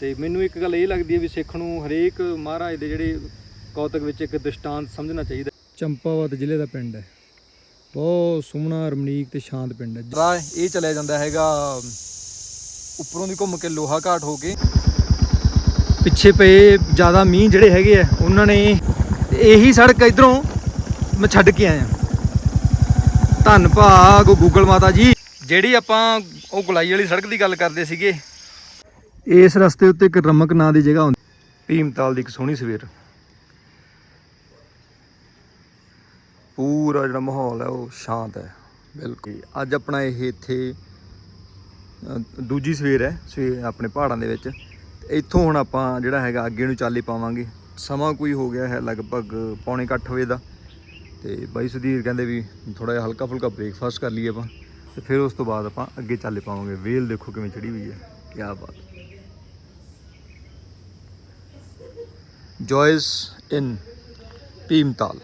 ਤੇ ਮੈਨੂੰ ਇੱਕ ਗੱਲ ਇਹ ਲੱਗਦੀ ਹੈ ਵੀ ਸਿੱਖ ਨੂੰ ਹਰੇਕ ਮਹਾਰਾਜ ਦੇ ਜਿਹੜੇ ਕੌਤਕ ਵਿੱਚ ਇੱਕ ਦ੍ਰਿਸ਼ਟਾਂਤ ਸਮਝਣਾ ਚਾਹੀਦਾ ਚੰਪਾਵਤ ਜ਼ਿਲ੍ਹੇ ਦਾ ਪਿੰਡ ਹੈ। ਬਹੁਤ ਸੋਹਣਾ ਰਮਣੀਕ ਤੇ ਸ਼ਾਂਤ ਪਿੰਡ ਹੈ। ਰਾਹ ਇਹ ਚਲਿਆ ਜਾਂਦਾ ਹੈਗਾ ਉੱਪਰੋਂ ਦੀ ਘੁੰਮ ਕੇ ਲੋਹਾ ਘਾਟ ਹੋ ਕੇ। ਪਿੱਛੇ ਪਏ ਜ਼ਿਆਦਾ ਮੀਂਹ ਜਿਹੜੇ ਹੈਗੇ ਆ ਉਹਨਾਂ ਨੇ ਇਹੀ ਸੜਕ ਇਧਰੋਂ ਮੈਂ ਛੱਡ ਕੇ ਆਇਆ। ਧੰਨ ਭਾਗ ਗੂਗਲ ਮਾਤਾ ਜੀ। ਜਿਹੜੀ ਆਪਾਂ ਉਹ ਗੁਲਾਈ ਵਾਲੀ ਸੜਕ ਦੀ ਗੱਲ ਕਰਦੇ ਸੀਗੇ ਇਸ ਰਸਤੇ ਉੱਤੇ ਇੱਕ ਰਮਕ ਨਾਂ ਦੀ ਜਗ੍ਹਾ ਹੁੰਦੀ ਭੀਮਤਾਲ ਦੀ ਇੱਕ ਸੋਹਣੀ ਸਵੇਰ। ਪੂਰਾ ਜਿਹੜਾ ਮਾਹੌਲ ਹੈ, ਉਹ ਸ਼ਾਂਤ ਹੈ, ਬਿਲਕੁਲ। ਅੱਜ ਆਪਣਾ ਇਹ ਇੱਥੇ ਦੂਜੀ ਸਵੇਰ ਹੈ, ਸਵੇਰ ਆਪਣੇ ਪਹਾੜਾਂ ਦੇ ਵਿੱਚ। ਤੇ ਇੱਥੋਂ ਹੁਣ ਆਪਾਂ ਜਿਹੜਾ ਹੈਗਾ, ਅੱਗੇ ਨੂੰ ਚਾਲੇ ਪਾਵਾਂਗੇ। ਸਮਾਂ ਕੋਈ ਹੋ ਗਿਆ ਹੈ ਲਗਭਗ ਪੌਣੇ ਕੁ ਅੱਠ ਵਜੇ ਦਾ। ਤੇ ਬਾਈ ਸੁਧੀਰ ਕਹਿੰਦੇ ਵੀ ਥੋੜਾ ਜਿਹਾ ਹਲਕਾ ਫੁਲਕਾ ਬ੍ਰੇਕਫਾਸਟ ਕਰ ਲਈਏ ਆਪਾਂ। ਤੇ ਫਿਰ ਉਸ ਤੋਂ ਬਾਅਦ ਆਪਾਂ ਅੱਗੇ ਚਾਲੇ ਪਾਵਾਂਗੇ। ਵੇਲ ਦੇਖੋ ਕਿਵੇਂ ਚੜੀ ਹੋਈ ਹੈ। ਕੀ ਬਾਤ। ਜੋਇਸ ਇਨ ਭੀਮਤਾਲ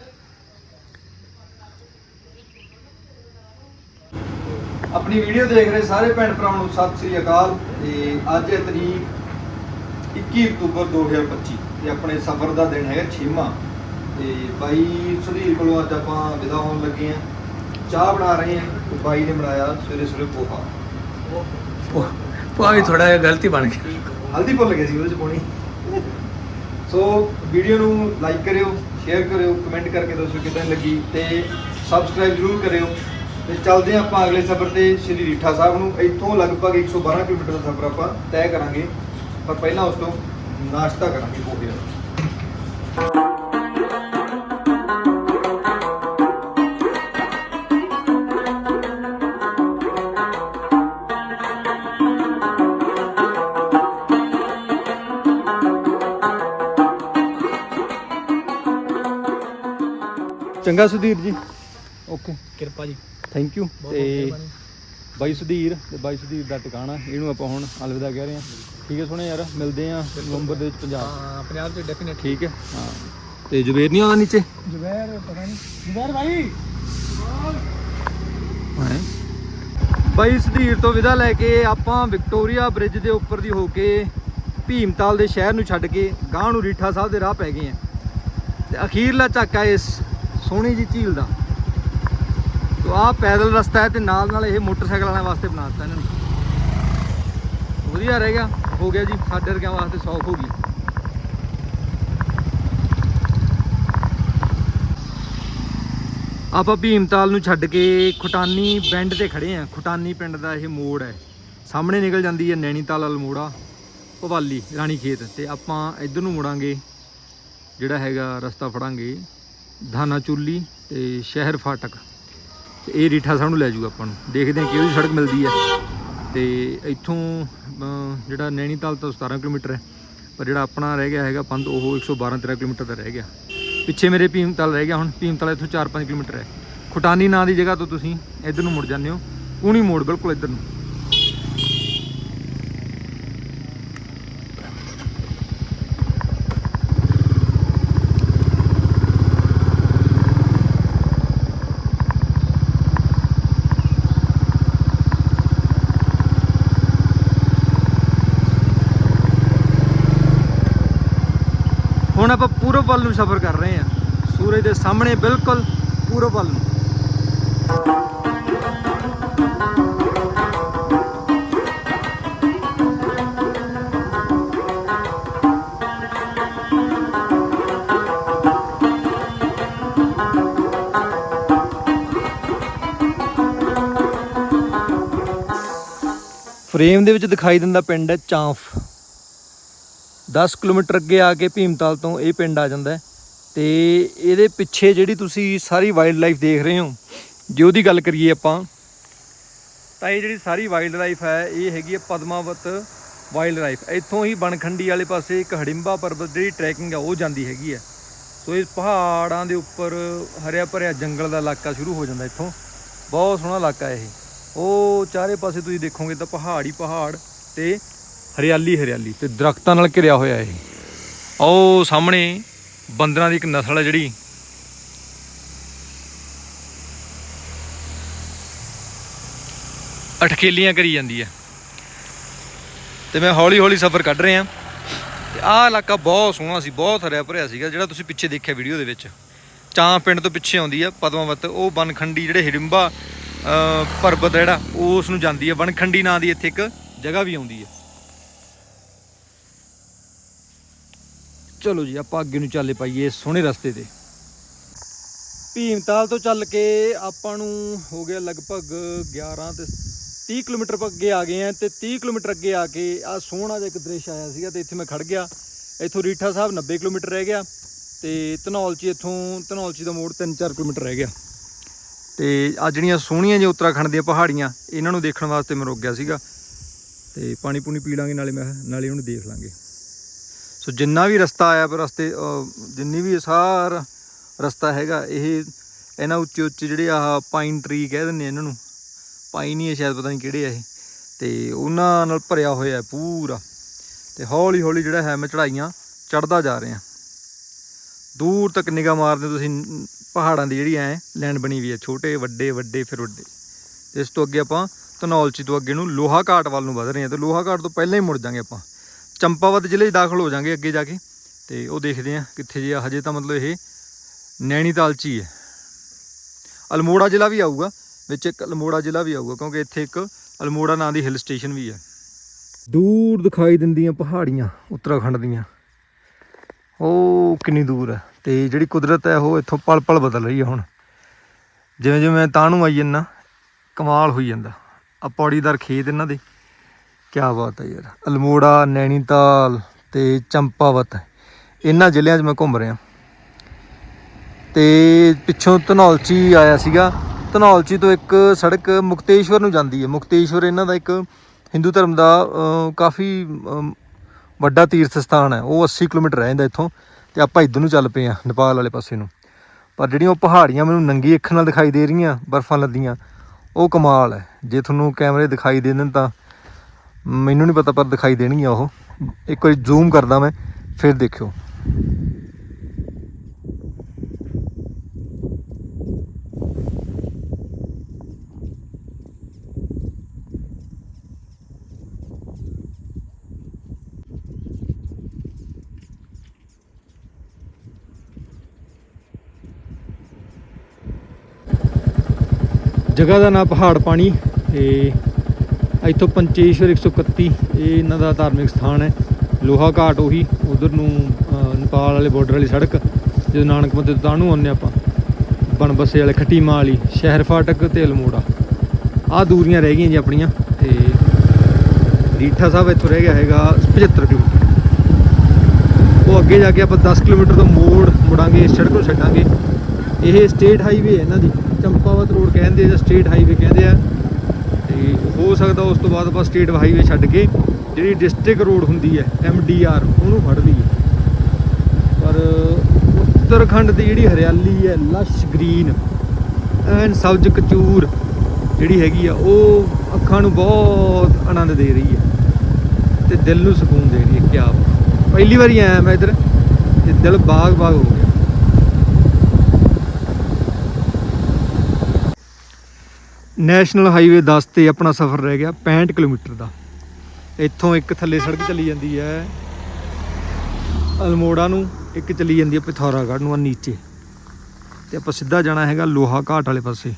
ਆਪਣੀ ਵੀਡੀਓ ਦੇਖ ਰਹੇ ਸਾਰੇ ਭੈਣ ਭਰਾਵਾਂ ਨੂੰ ਸਤਿ ਸ੍ਰੀ ਅਕਾਲ ਤੇ ਅੱਜ ਹੈ ਤਰੀਕ 21 ਅਕਤੂਬਰ 2025 ਤੇ ਆਪਣੇ ਸਫ਼ਰ ਦਾ ਦਿਨ ਹੈਗਾ 6ਵਾਂ ਤੇ ਬਾਈ ਸੁਧੀਰ ਕੋਲੋਂ ਅੱਜ ਆਪਾਂ ਵਿਦਾ ਹੋਣ ਲੱਗੇ ਆ ਚਾਹ ਬਣਾ ਰਹੇ ਆ ਤੇ ਬਾਈ ਨੇ ਬਣਾਇਆ ਸਵੇਰੇ ਸਵੇਰੇ ਪੋਹਾ। ਭਾਵੇਂ ਥੋੜਾ ਜਿਹਾ ਗਲਤੀ ਬਣ ਗਈ। ਹਲਦੀ ਭੁੱਲ ਗਏ ਸੀ ਉਹਦੇ ਚ ਪਾਉਣੀ। ਸੋ ਵੀਡੀਓ ਨੂੰ ਲਾਈਕ ਕਰਿਓ ਸ਼ੇਅਰ ਕਰਿਓ ਕਮੈਂਟ ਕਰਕੇ ਦੱਸੋ ਕਿਦਾਂ ਲੱਗੀ ਤੇ ਸਬਸਕ੍ਰਾਈਬ ਜ਼ਰੂਰ ਕਰਿਓ। ਤੇ ਚੱਲਦੇ ਹਾਂ ਆਪਾਂ ਅਗਲੇ ਸਫ਼ਰ ਤੇ ਸ਼੍ਰੀ ਰੀਠਾ ਸਾਹਿਬ ਨੂੰ। ਇੱਥੋਂ ਲਗਭਗ 112 ਕਿਲੋਮੀਟਰ ਦਾ ਸਫ਼ਰ ਆਪਾਂ ਤੈਅ ਕਰਾਂਗੇ। ਪਰ ਪਹਿਲਾਂ ਉਸ ਤੋਂ ਨਾਸ਼ਤਾ ਕਰਾਂਗੇ ਪੋਹੇ ਦਾ ਚੰਗਾ ਸੁਧੀਰ ਜੀ। ਓਕੇ। ਕਿਰਪਾ ਜੀ। ਥੈਂਕ ਯੂ ਤੇ। ਬਾਈ ਸੁਧੀਰ ਤੇ ਬਾਈ ਸੁਧੀਰ ਦਾ ਟਿਕਾਣਾ ਇਹਨੂੰ ਆਪਾਂ ਹੁਣ ਅਲਵਿਦਾ ਕਹਿ ਰਹੇ ਹਾਂ। ਠੀਕ ਹੈ ਸੋਹਣੇ ਯਾਰ ਮਿਲਦੇ ਆ ਨਵੰਬਰ ਦੇ ਵਿੱਚ ਪੰਜਾਬ। ਹਾਂ ਆਪ ਤੇ ਡੈਫੀਨਿਟ ਠੀਕ ਹੈ ਹਾਂ। ਤੇ ਜਵੇਰ ਨਹੀਂ ਆਉਂਦਾ ਨੀਚੇ? ਜੁਬੈਰ ਪਤਾ ਨਹੀਂ। ਜੁਬੈਰ ਭਾਈ! ਹਾਂ ਬਾਈ ਸੁਧੀਰ ਤੋਂ ਵਿਦਾ ਲੈ ਕੇ ਆਪਾਂ ਵਿਕਟੋਰੀਆ ਬ੍ਰਿਜ ਦੇ ਉੱਪਰ ਦੀ ਹੋ ਕੇ ਭੀਮਤਾਲ ਦੇ ਸ਼ਹਿਰ ਨੂੰ ਛੱਡ ਕੇ ਗਾਂਹ ਨੂੰ ਰੀਠਾ ਸਾਹਿਬ ਦੇ ਰਾਹ ਪੈ ਗਏ ਆ ਤੇ ਅਖੀਰਲਾ ਝਾਕਾ ਇਸ ਸੋਹਣੀ ਜੀ ਝੀਲ ਦਾ। ਤੋ ਆਹ ਪੈਦਲ ਰਸਤਾ ਹੈ ਤੇ ਨਾਲ ਨਾਲ ਇਹ ਮੋਟਰਸਾਈਕਲ ਵਾਲਿਆਂ ਵਾਸਤੇ ਬਣਾ ਦਿੱਤਾ ਇਹਨਾਂ ਨੇ। ਵਧੀਆ ਰਹਿ ਗਿਆ। ਹੋ ਗਿਆ ਜੀ, ਸਾਡੇ ਵਰਗਿਆਂ ਵਾਸਤੇ ਸੌਖ ਹੋ ਗਈ। ਆਪਾਂ ਭੀਮਤਾਲ ਨੂੰ ਛੱਡ ਕੇ ਖੁਟਾਨੀ ਬੈਂਡ ਤੇ ਖੜੇ ਆ ਖੁਟਾਨੀ ਪਿੰਡ ਦਾ ਇਹ ਮੋੜ ਹੈ। ਸਾਹਮਣੇ ਨਿਕਲ ਜਾਂਦੀ ਹੈ ਨੈਣੀਤਾਲ ਅਲਮੋੜਾ ਭਵਾਲੀ ਰਾਣੀ ਖੇਤ। ਤੇ ਆਪਾਂ ਇੱਧਰ ਨੂੰ ਮੁੜਾਂਗੇ, ਜਿਹੜਾ ਹੈਗਾ ਰਸਤਾ ਫੜਾਂਗੇ। ਧਾਨਾ ਚੁੱਲੀ ਤੇ ਸ਼ਹਿਰ ਫਾਟਕ। ਤੇ ਇਹ ਰੀਠਾ ਸਾਹਿਬ ਨੂੰ ਲੈ ਜਾਊਗਾ ਆਪਾਂ ਨੂੰ। ਦੇਖਦੇ ਹਾਂ ਕਿਹੜੀ ਸੜਕ ਮਿਲਦੀ ਹੈ। ਤੇ ਇੱਥੋਂ ਜਿਹੜਾ ਨੈਣੀਤਾਲ ਤੋਂ 17 ਕਿਲੋਮੀਟਰ ਹੈ। ਪਰ ਜਿਹੜਾ ਆਪਣਾ ਰਹਿ ਗਿਆ ਹੈਗਾ ਪੰਧ, ਉਹ 112 13 ਕਿਲੋਮੀਟਰ ਦਾ ਰਹਿ ਗਿਆ। ਪਿੱਛੇ ਮੇਰੇ ਭੀਮਤਾਲ ਰਹਿ ਗਿਆ ਹੁਣ। ਭੀਮਤਾਲ ਇੱਥੋਂ 4-5 ਕਿਲੋਮੀਟਰ ਹੈ। ਖੁਟਾਨੀ ਨਾਂ ਦੀ ਜਗ੍ਹਾ ਤੋਂ ਤੁਸੀਂ ਇੱਧਰ ਨੂੰ ਮੁੜ ਜਾਂਦੇ ਹੋ। ਕੂਣੀ ਮੋੜ, ਬਿਲਕੁਲ ਇੱਧਰ ਨੂੰ। ਹੁਣ ਆਪਾਂ ਪੂਰਬ ਵੱਲ ਨੂੰ ਸਫ਼ਰ ਕਰ ਰਹੇ ਹਾਂ। ਸੂਰਜ ਦੇ ਸਾਹਮਣੇ ਬਿਲਕੁਲ ਪੂਰਬ ਵੱਲ ਨੂੰ। ਫਰੇਮ ਦੇ ਵਿੱਚ ਦਿਖਾਈ ਦਿੰਦਾ ਪਿੰਡ ਹੈ ਚਾਂਫ। 10 ਕਿਲੋਮੀਟਰ ਅੱਗੇ ਆ ਕੇ ਭੀਮਤਾਲ ਤੋਂ ਇਹ ਪਿੰਡ ਆ ਜਾਂਦਾ ਹੈ। ਤੇ ਇਹਦੇ ਪਿੱਛੇ ਜਿਹੜੀ ਤੁਸੀਂ ਸਾਰੀ ਵਾਈਲਡ ਲਾਈਫ ਦੇਖ ਰਹੇ ਹੋ, ਜੇ ਉਹਦੀ ਗੱਲ ਕਰੀਏ ਆਪਾਂ, ਤਾਂ ਇਹ ਜਿਹੜੀ ਸਾਰੀ ਵਾਈਲਡ ਲਾਈਫ ਹੈ, ਇਹ ਹੈਗੀ ਹੈ ਪਦਮਾਵਤ ਵਾਈਲਡ ਲਾਈਫ ਇੱਥੋਂ ਹੀ ਬਨਖੰਡੀ ਵਾਲੇ ਪਾਸੇ ਇੱਕ ਹੜਿੰਬਾ ਪਰਬਤ ਜਿਹੜੀ ਟਰੈਕਿੰਗ ਆ, ਉਹ ਜਾਂਦੀ ਹੈਗੀ ਹੈ। ਸੋ ਇਹ ਪਹਾੜਾਂ ਦੇ ਉੱਪਰ ਹਰਿਆ ਭਰਿਆ ਜੰਗਲ ਦਾ ਇਲਾਕਾ ਸ਼ੁਰੂ ਹੋ ਜਾਂਦਾ ਇੱਥੋਂ। ਬਹੁਤ ਸੋਹਣਾ ਇਲਾਕਾ ਇਹ। ਉਹ ਚਾਰੇ ਪਾਸੇ ਤੁਸੀਂ ਦੇਖੋਗੇ ਤਾਂ ਪਹਾੜ ਹੀ ਪਹਾੜ ਤੇ ਹਰਿਆਲੀ ਹਰਿਆਲੀ। ਤੇ ਦਰਖਤਾਂ ਨਾਲ ਘਿਰਿਆ ਹੋਇਆ ਇਹ। ਉਹ ਸਾਹਮਣੇ ਬੰਦਰਾਂ ਦੀ ਇੱਕ ਨਸਲ ਹੈ ਜਿਹੜੀ। ਅਟਕੇਲੀਆਂ ਕਰੀ ਜਾਂਦੀ ਹੈ। ਤੇ ਮੈਂ ਹੌਲੀ ਹੌਲੀ ਸਫ਼ਰ ਕੱਢ ਰਿਹਾ। ਤੇ ਆਹ ਇਲਾਕਾ ਬਹੁਤ ਸੋਹਣਾ ਸੀ ਬਹੁਤ ਹਰਿਆ ਭਰਿਆ ਸੀਗਾ ਜਿਹੜਾ ਤੁਸੀਂ ਪਿੱਛੇ ਦੇਖਿਆ ਵੀਡੀਓ ਦੇ ਵਿੱਚ। ਚਾਂ ਪਿੰਡ ਤੋਂ ਪਿੱਛੇ ਆਉਂਦੀ ਆ ਪਦਮਾਵਤ। ਉਹ ਬਨਖੰਡੀ ਜਿਹੜੇ ਅਹ, ਪਰਬਤ ਜਿਹੜਾ ਉਸ ਨੂੰ ਜਾਂਦੀ ਹੈ। ਬਨਖੰਡੀ ਨਾਂ ਦੀ ਇੱਥੇ ਇੱਕ ਜਗ੍ਹਾ ਵੀ ਆਉਂਦੀ ਹੈ। ਚਲੋ ਜੀ, ਆਪਾਂ ਅੱਗੇ ਨੂੰ ਚੱਲੇ ਪਾਈਏ ਸੋਹਣੇ ਰਸਤੇ ਤੇ। ਭੀਮਤਾਲ ਤੋਂ ਚੱਲ ਕੇ ਆਪਾਂ ਨੂੰ ਹੋ ਗਿਆ ਲਗਭਗ 11 ਤੇ 30 ਕਿਲੋਮੀਟਰ ਅੱਗੇ ਆ ਗਏ ਆ ਤੇ 30 ਕਿਲੋਮੀਟਰ ਅੱਗੇ ਆ ਕੇ ਆ ਸੋਹਣਾ ਜਿਹਾ ਇੱਕ ਦ੍ਰਿਸ਼ ਆਇਆ ਸੀਗਾ ਤੇ ਇੱਥੇ ਮੈਂ ਖੜ ਗਿਆ। ਇੱਥੋਂ ਰੀਠਾ ਸਾਹਿਬ 90 ਕਿਲੋਮੀਟਰ ਰਹਿ ਗਿਆ ਤੇ ਧਨੌਲਚੀ ਇੱਥੋਂ ਧਨੌਲਚੀ ਦਾ ਮੋੜ 3-4 ਕਿਲੋਮੀਟਰ ਰਹਿ ਗਿਆ। ਤੇ ਆ ਜਿਹੜੀਆਂ ਸੋਹਣੀਆਂ ਜਿਹੀਆਂ ਉੱਤਰਾਖੰਡ ਦੀਆਂ ਪਹਾੜੀਆਂ, ਇਹਨਾਂ ਨੂੰ ਦੇਖਣ ਵਾਸਤੇ ਮੈਂ ਰੁਕ ਗਿਆ ਸੀਗਾ। ਤੇ ਪਾਣੀ ਪੂਣੀ ਪੀ ਲਾਂਗੇ, ਨਾਲੇ ਮੈਂ ਨਾਲੇ ਉਹਨੂੰ ਦੇਖ ਲਾਂਗੇ। ਸੋ ਜਿੰਨਾ ਵੀ ਰਸਤਾ ਆਇਆ ਪਰ ਰਸਤੇ ਜਿੰਨੀ ਵੀ ਸਾਰਾ ਰਸਤਾ ਹੈਗਾ, ਇਹ ਇਹਨਾਂ ਉੱਚੇ ਉੱਚੇ ਜਿਹੜੇ ਆਹ ਪਾਈਨ ਟਰੀ ਕਹਿ ਦਿੰਦੇ ਇਹਨਾਂ ਨੂੰ। ਪਾਈਨ ਹੀ ਹੈ ਸ਼ਾਇਦ, ਪਤਾ ਨਹੀਂ ਕਿਹੜੇ ਆ ਇਹ। ਤੇ ਉਹਨਾਂ ਨਾਲ ਭਰਿਆ ਹੋਇਆ ਪੂਰਾ। ਤੇ ਹੌਲੀ ਹੌਲੀ ਜਿਹੜਾ ਹੈ, ਮੈਂ ਚੜਾਈਆਂ ਚੜਦਾ ਜਾ ਰਿਹਾ। ਦੂਰ ਤੱਕ ਨਿਗਾਹ ਮਾਰਦੇ ਹੋ ਤੁਸੀਂ ਪਹਾੜਾਂ ਦੀ ਜਿਹੜੀ ਐ ਲਾਈਨ ਬਣੀ ਹੋਈ ਹੈ, ਛੋਟੇ, ਵੱਡੇ ਵੱਡੇ, ਫਿਰ ਵੱਡੇ। ਤੇ ਇਸ ਤੋਂ ਅੱਗੇ ਆਪਾਂ ਧਨੌਲਚੀ ਤੋਂ ਅੱਗੇ ਨੂੰ ਲੋਹਾ ਘਾਟ ਵੱਲ ਨੂੰ ਵਧ ਰਹੇ ਹਾਂ। ਤੇ ਲੋਹਾ ਘਾਟ ਤੋਂ ਪਹਿਲਾਂ ਹੀ ਮੁੜ ਜਾਾਂਗੇ ਆਪਾਂ। ਚੰਪਾਵਤ ਜ਼ਿਲ੍ਹੇ 'ਚ ਦਾਖਲ ਹੋ ਜਾਾਂਗੇ ਅੱਗੇ ਜਾ ਕੇ। ਤੇ ਉਹ ਦੇਖਦੇ ਹਾਂ ਕਿੱਥੇ ਜੇ ਹਜੇ ਤਾਂ ਮਤਲਬ ਇਹ ਨੈਣੀਤਾਲ 'ਚ ਹੀ ਹੈ। ਅਲਮੋੜਾ ਜ਼ਿਲ੍ਹਾ ਵੀ ਆਊਗਾ। ਵਿੱਚ ਇੱਕ ਅਲਮੋੜਾ ਜ਼ਿਲ੍ਹਾ ਵੀ ਆਊਗਾ, ਕਿਉਂਕਿ ਇੱਥੇ ਇੱਕ ਅਲਮੋੜਾ ਨਾਂ ਦੀ ਹਿਲ ਸਟੇਸ਼ਨ ਵੀ ਹੈ। ਦੂਰ ਦਿਖਾਈ ਦਿੰਦੀਆਂ ਪਹਾੜੀਆਂ, ਉੱਤਰਾਖੰਡ ਦੀਆਂ। ਉਹ ਕਿੰਨੀ ਦੂਰ ਹੈ। ਤੇ ਜਿਹੜੀ ਕੁਦਰਤ ਹੈ, ਉਹ ਇੱਥੋਂ ਪਲ ਪਲ ਬਦਲ ਰਹੀ ਹੈ ਹੁਣ। ਜਿਵੇਂ ਜਿਵੇਂ ਮੈਂ ਤਾਂ ਨੂੰ ਆਈ ਜੰਨਾ ਕਮਾਲ ਹੋਈ ਜਾਂਦਾ। ਆ ਪੌੜੀਦਾਰ ਖੇਤ ਇਹਨਾਂ ਦੇ। ਕੀ ਬਾਤ ਹੈ ਯਾਰ। ਅਲਮੋੜਾ ਨੈਣੀਤਾਲ ਤੇ ਚੰਪਾਵਤ ਇਹਨਾਂ ਜ਼ਿਲ੍ਹਿਆਂ 'ਚ ਮੈਂ ਘੁੰਮ ਰਿਹਾ। ਤੇ ਪਿੱਛੋਂ ਧਨੌਲਚੀ ਆਇਆ ਸੀਗਾ। ਧਨੌਲਚੀ ਤੋਂ ਇੱਕ ਸੜਕ ਮੁਕਤੇਸ਼ਵਰ ਨੂੰ ਜਾਂਦੀ ਹੈ। ਮੁਕਤੇਸ਼ਵਰ ਇਹਨਾਂ ਦਾ ਇੱਕ ਹਿੰਦੂ ਧਰਮ ਦਾ ਕਾਫੀ ਵੱਡਾ ਤੀਰਥ ਸਥਾਨ ਹੈ। ਉਹ 80 ਕਿਲੋਮੀਟਰ ਰਹਿੰਦਾ ਇੱਥੋਂ ਤੇ ਆਪਾਂ ਇੱਧਰ ਨੂੰ ਚੱਲ ਪਏ ਆ ਨੇਪਾਲ ਵਾਲੇ ਪਾਸੇ ਨੂੰ। ਪਰ ਜਿਹੜੀਆਂ ਉਹ ਪਹਾੜੀਆਂ ਮੈਨੂੰ ਨੰਗੀ ਅੱਖ ਨਾਲ ਦਿਖਾਈ ਦੇ ਰਹੀਆਂ, ਬਰਫ਼ਾਂ ਲੱਦੀਆਂ, ਉਹ ਕਮਾਲ ਹੈ। ਜੇ ਤੁਹਾਨੂੰ ਕੈਮਰੇ ਦਿਖਾਈ ਦੇ ਦੇਣ ਤਾਂ ਮੈਨੂੰ ਨਹੀਂ ਪਤਾ, ਪਰ ਦਿਖਾਈ ਦੇਣਗੀਆਂ ਉਹ। ਇੱਕ ਵਾਰੀ ਜ਼ੂਮ ਕਰਦਾ ਮੈਂ, ਫਿਰ ਦੇਖਿਓ। ਜਗ੍ਹਾ ਦਾ ਨਾਮ ਪਹਾੜ ਪਾਣੀ, ਤੇ ਇੱਥੋਂ ਪੰਚੇਸ਼ਵਰ 131 ਇਹ ਇਹਨਾਂ ਦਾ ਧਾਰਮਿਕ ਸਥਾਨ ਹੈ। ਲੋਹਾ ਘਾਟ ਉਹੀ, ਉਧਰ ਨੂੰ ਨੇਪਾਲ ਵਾਲੇ ਬਾਰਡਰ ਵਾਲੀ ਸੜਕ, ਜਦੋਂ ਨਾਨਕ ਮੱਤੇ ਤੋਂ ਨੂੰ ਆਉਂਦੇ ਆਪਾਂ। ਬਨਬਸੇ ਵਾਲੇ ਖੱਟੀਮਾਂ ਵਾਲੀ, ਸ਼ਹਿਰ ਫਾਟਕ ਤੇ ਅਲਮੋੜਾ। ਆਹ ਦੂਰੀਆਂ ਰਹਿ ਗਈਆਂ ਜੀ ਆਪਣੀਆਂ, ਤੇ ਰੀਠਾ ਸਾਹਿਬ ਇੱਥੋਂ ਰਹਿ ਗਿਆ ਹੈਗਾ 75 ਕਿਲੋਮੀਟਰ ਉਹ ਅੱਗੇ ਜਾ ਕੇ ਆਪਾਂ 10 ਕਿਲੋਮੀਟਰ ਤੋਂ ਮੋੜ ਮੁੜਾਂਗੇ, ਇਸ ਸੜਕ ਨੂੰ ਛੱਡਾਂਗੇ। ਇਹ ਸਟੇਟ ਹਾਈਵੇ ਹੈ ਇਹਨਾਂ ਦੀ। ਚੰਪਾਵਤ ਰੋਡ ਕਹਿੰਦੇ ਜਾਂ ਸਟੇਟ ਹਾਈਵੇ ਕਹਿੰਦੇ ਆ। ਹੋ ਸਕਦਾ ਉਸ ਤੋਂ ਬਾਅਦ ਆਪਾਂ ਸਟੇਟ ਹਾਈਵੇ ਛੱਡ ਕੇ ਜਿਹੜੀ ਡਿਸਟ੍ਰਿਕਟ ਰੋਡ ਹੁੰਦੀ ਹੈ ਐਮਡੀਆਰ ਉਹਨੂੰ ਫੜ ਲਈਏ ਪਰ ਉੱਤਰਾਖੰਡ ਦੀ ਜਿਹੜੀ ਹਰਿਆਲੀ ਹੈ ਲਸ਼ ਗ੍ਰੀਨ ਐਨ ਸਬਜ਼ ਕਚੂਰ ਜਿਹੜੀ ਹੈਗੀ ਆ, ਉਹ ਅੱਖਾਂ ਨੂੰ ਬਹੁਤ ਆਨੰਦ ਦੇ ਰਹੀ ਹੈ ਤੇ ਦਿਲ ਨੂੰ ਸਕੂਨ ਦੇ ਰਹੀ ਹੈ, ਕਿਆ ਬਾਤ। ਪਹਿਲੀ ਵਾਰੀ ਆਇਆ ਮੈਂ ਇੱਧਰ ਤੇ ਦਿਲ ਬਾਗ ਬਾਗ ਹੋ ਗਿਆ ਨੈਸ਼ਨਲ ਹਾਈਵੇ 10 ਤੇ ਆਪਣਾ ਸਫ਼ਰ ਰਹਿ ਗਿਆ 65 ਕਿਲੋਮੀਟਰ ਦਾ। ਇੱਥੋਂ ਇੱਕ ਥੱਲੇ ਸੜਕ ਚਲੀ ਜਾਂਦੀ ਹੈ। ਅਲਮੋੜਾ ਨੂੰ ਇੱਕ ਚਲੀ ਜਾਂਦੀ ਹੈ ਪਿਥੌਰਾਗੜ੍ਹ ਨੂੰ ਆ ਨੀਚੇ। ਤੇ ਆਪਾਂ ਸਿੱਧਾ ਜਾਣਾ ਹੈਗਾ ਲੋਹਾ ਘਾਟ ਵਾਲੇ ਪਾਸੇ,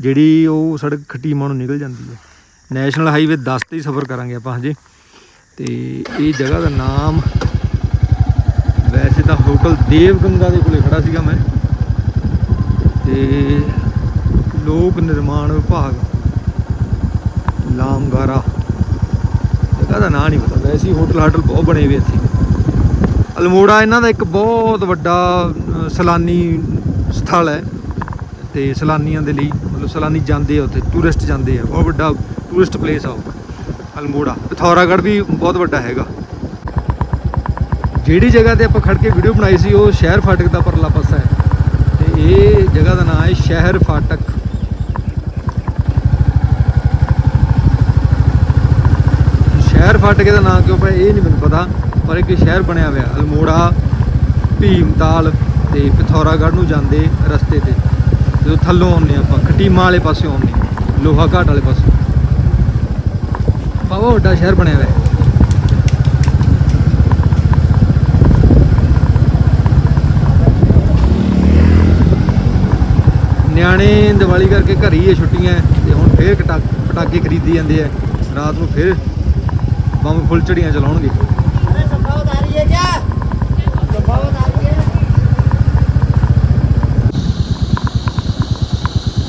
ਜਿਹੜੀ ਉਹ ਸੜਕ ਖਟੀਮਾ ਨੂੰ ਨਿਕਲ ਜਾਂਦੀ ਹੈ। ਨੈਸ਼ਨਲ ਹਾਈਵੇ 10 ਤੇ ਹੀ ਸਫ਼ਰ ਕਰਾਂਗੇ ਆਪਾਂ ਹਜੇ। ਤੇ ਇਹ ਜਗ੍ਹਾ ਦਾ ਨਾਮ ਵੈਸੇ ਤਾਂ ਹੋਟਲ ਦੇਵ ਗੰਗਾ ਦੇ ਕੋਲੇ ਖੜਾ ਸੀਗਾ ਮੈਂ। ਤੇ ਲੋਕ ਨਿਰਮਾਣ ਵਿਭਾਗ। ਲਾਮਗਾਰਾ। ਜਗ੍ਹਾ ਦਾ ਨਾਂ ਨਹੀਂ ਪਤਾ। ਵੈਸੇ ਹੋਟਲ ਹਾਟਲ ਬਹੁਤ ਬਣੇ ਹੋਏ ਇੱਥੇ। ਅਲਮੋੜਾ ਇਹਨਾਂ ਦਾ ਇੱਕ ਬਹੁਤ ਵੱਡਾ ਅ, ਸੈਲਾਨੀ ਸਥਲ ਹੈ। ਤੇ ਸੈਲਾਨੀਆਂ ਦੇ ਲਈ ਮਤਲਬ ਸੈਲਾਨੀ ਜਾਂਦੇ ਆ ਉੱਥੇ ਟੂਰਿਸਟ ਜਾਂਦੇ ਆ। ਬਹੁਤ ਵੱਡਾ ਟੂਰਿਸਟ ਪਲੇਸ ਆ ਉਹ ਅਲਮੋੜਾ। ਪਿਥੌਰਾਗੜ੍ਹ ਵੀ ਬਹੁਤ ਵੱਡਾ ਹੈਗਾ। ਜਿਹੜੀ ਜਗ੍ਹਾ ਤੇ ਆਪਾਂ ਖੜ ਕੇ ਵੀਡੀਓ ਬਣਾਈ ਸੀ ਉਹ ਸ਼ਹਿਰ ਫਾਟਕ ਦਾ ਪਰਲਾ ਪਾਸਾ ਹੈ। ਤੇ ਇਹ ਜਗ੍ਹਾ ਦਾ ਨਾਮ ਹੈ ਸ਼ਹਿਰ ਫਾਟਕ। ਸ਼ਹਿਰ ਫਾਟਕੇ ਦਾ ਨਾਂ ਕਿਉਂ ਪਿਆ ਇਹ ਨਹੀਂ ਮੈਨੂੰ ਪਤਾ, ਪਰ ਇੱਕ ਸ਼ਹਿਰ ਬਣਿਆ ਹੋਇਆ, ਅਲਮੋੜਾ ਭੀਮਤਾਲ ਤੇ ਪਿਥੌਰਾਗੜ੍ਹ ਨੂੰ ਜਾਂਦੇ ਰਸਤੇ ਤੇ। ਜਦੋਂ ਥੱਲੋਂ ਆਉਂਦੇ ਆਪਾਂ ਖਟੀਮਾ ਵਾਲੇ ਪਾਸੇ ਆਉਂਦੇ, ਲੋਹਾ ਘਾਟ ਵਾਲੇ ਪਾਸੇ ਬਾਵਾ ਵੱਡਾ ਸ਼ਹਿਰ ਬਣਿਆ ਹੋਇਆ। ਨਿਆਣੇ ਦੀਵਾਲੀ ਕਰਕੇ ਘਰ ਹੀ ਹੈ ਛੁੱਟੀਆਂ, ਤੇ ਹੁਣ ਫੇਰ ਪਟਾਕੇ ਖਰੀਦੀ ਜਾਂਦੇ ਆ। ਰਾਤ ਨੂੰ ਫੇਰ ਬੰਬ ਫੁੱਲਚੜੀਆਂ ਚਲਾਉਣਗੇ।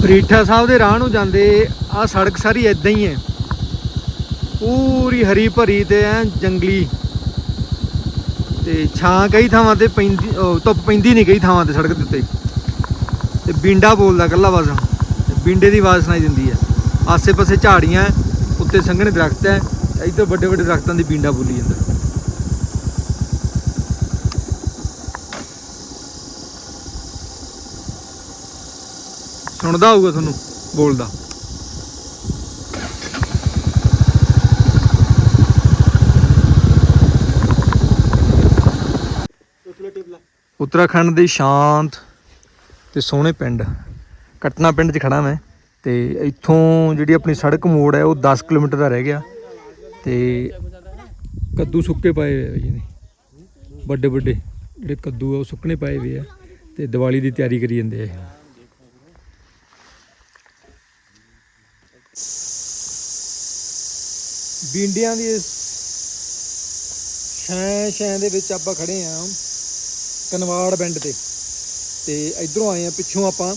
ਰੀਠਾ ਸਾਹਿਬ ਦੇ ਰਾਹ ਨੂੰ ਜਾਂਦੇ ਆ ਸੜਕ ਸਾਰੀ ਇਦਾਂ ਹੀ ਹੈ। ਪੂਰੀ ਹਰੀ ਭਰੀ ਤੇ ਐ ਜੰਗਲੀ। ਤੇ ਛਾਂ ਕਈ ਥਾਵਾਂ ਤੇ ਪੈਂਦੀ ਧੁੱਪ ਪੈਂਦੀ ਨਹੀਂ ਕਈ ਥਾਵਾਂ ਤੇ ਸੜਕ ਦੇ ਉੱਤੇ। ਤੇ ਬਿੰਡਾ ਬੋਲਦਾ ਕੱਲਾ ਬਸ ਬਿੰਡੇ ਦੀ ਆਵਾਜ਼ ਸੁਣਾਈ ਦਿੰਦੀ ਹੈ। ਆਸੇ-ਪਾਸੇ ਝਾੜੀਆਂ, ਉੱਤੇ ਸੰਘਣੇ ਦਰਖਤ ਹੈ। ਇੱਧਰ ਵੱਡੇ ਵੱਡੇ ਦਰਖਤਾਂ ਦੀ ਬਿੰਡਾ ਬੋਲੀ ਜਾਂਦਾ। ਸੁਣਦਾ ਹੋਊਗਾ ਤੁਹਾਨੂੰ, ਬੋਲਦਾ। ਉੱਤਰਾਖੰਡ ਦੇ ਸ਼ਾਂਤ ਤੇ ਸੋਹਣੇ ਪਿੰਡ ਕਟਨਾ ਪਿੰਡ 'ਚ ਖੜਾ ਮੈਂ ਤੇ ਇੱਥੋਂ ਜਿਹੜੀ ਆਪਣੀ ਸੜਕ ਮੋੜ ਹੈ ਉਹ 10 ਕਿਲੋਮੀਟਰ ਦਾ ਰਹਿ ਗਿਆ। ਤੇ ਕੱਦੂ ਸੁੱਕੇ ਪਏ ਹੋਏ ਆ ਜੀ ਨੇ। ਵੱਡੇ ਵੱਡੇ, ਜਿਹੜੇ ਕੱਦੂ ਆ ਉਹ ਸੁੱਕਣੇ ਪਏ ਹੋਏ ਆ ਤੇ ਦੀਵਾਲੀ ਦੀ ਤਿਆਰੀ ਕਰੀ ਜਾਂਦੇ ਆ ਇਹ। ਦੀ ਛੈਂ ਛੈਂ ਦੇ ਵਿੱਚ ਆਪਾਂ ਖੜੇ ਆ ਕਨਵਾੜ ਬੈਂਡ ਤੇ। ਤੇ ਇਧਰੋਂ ਆਏ ਆ, ਪਿੱਛੋਂ ਆਪਾਂ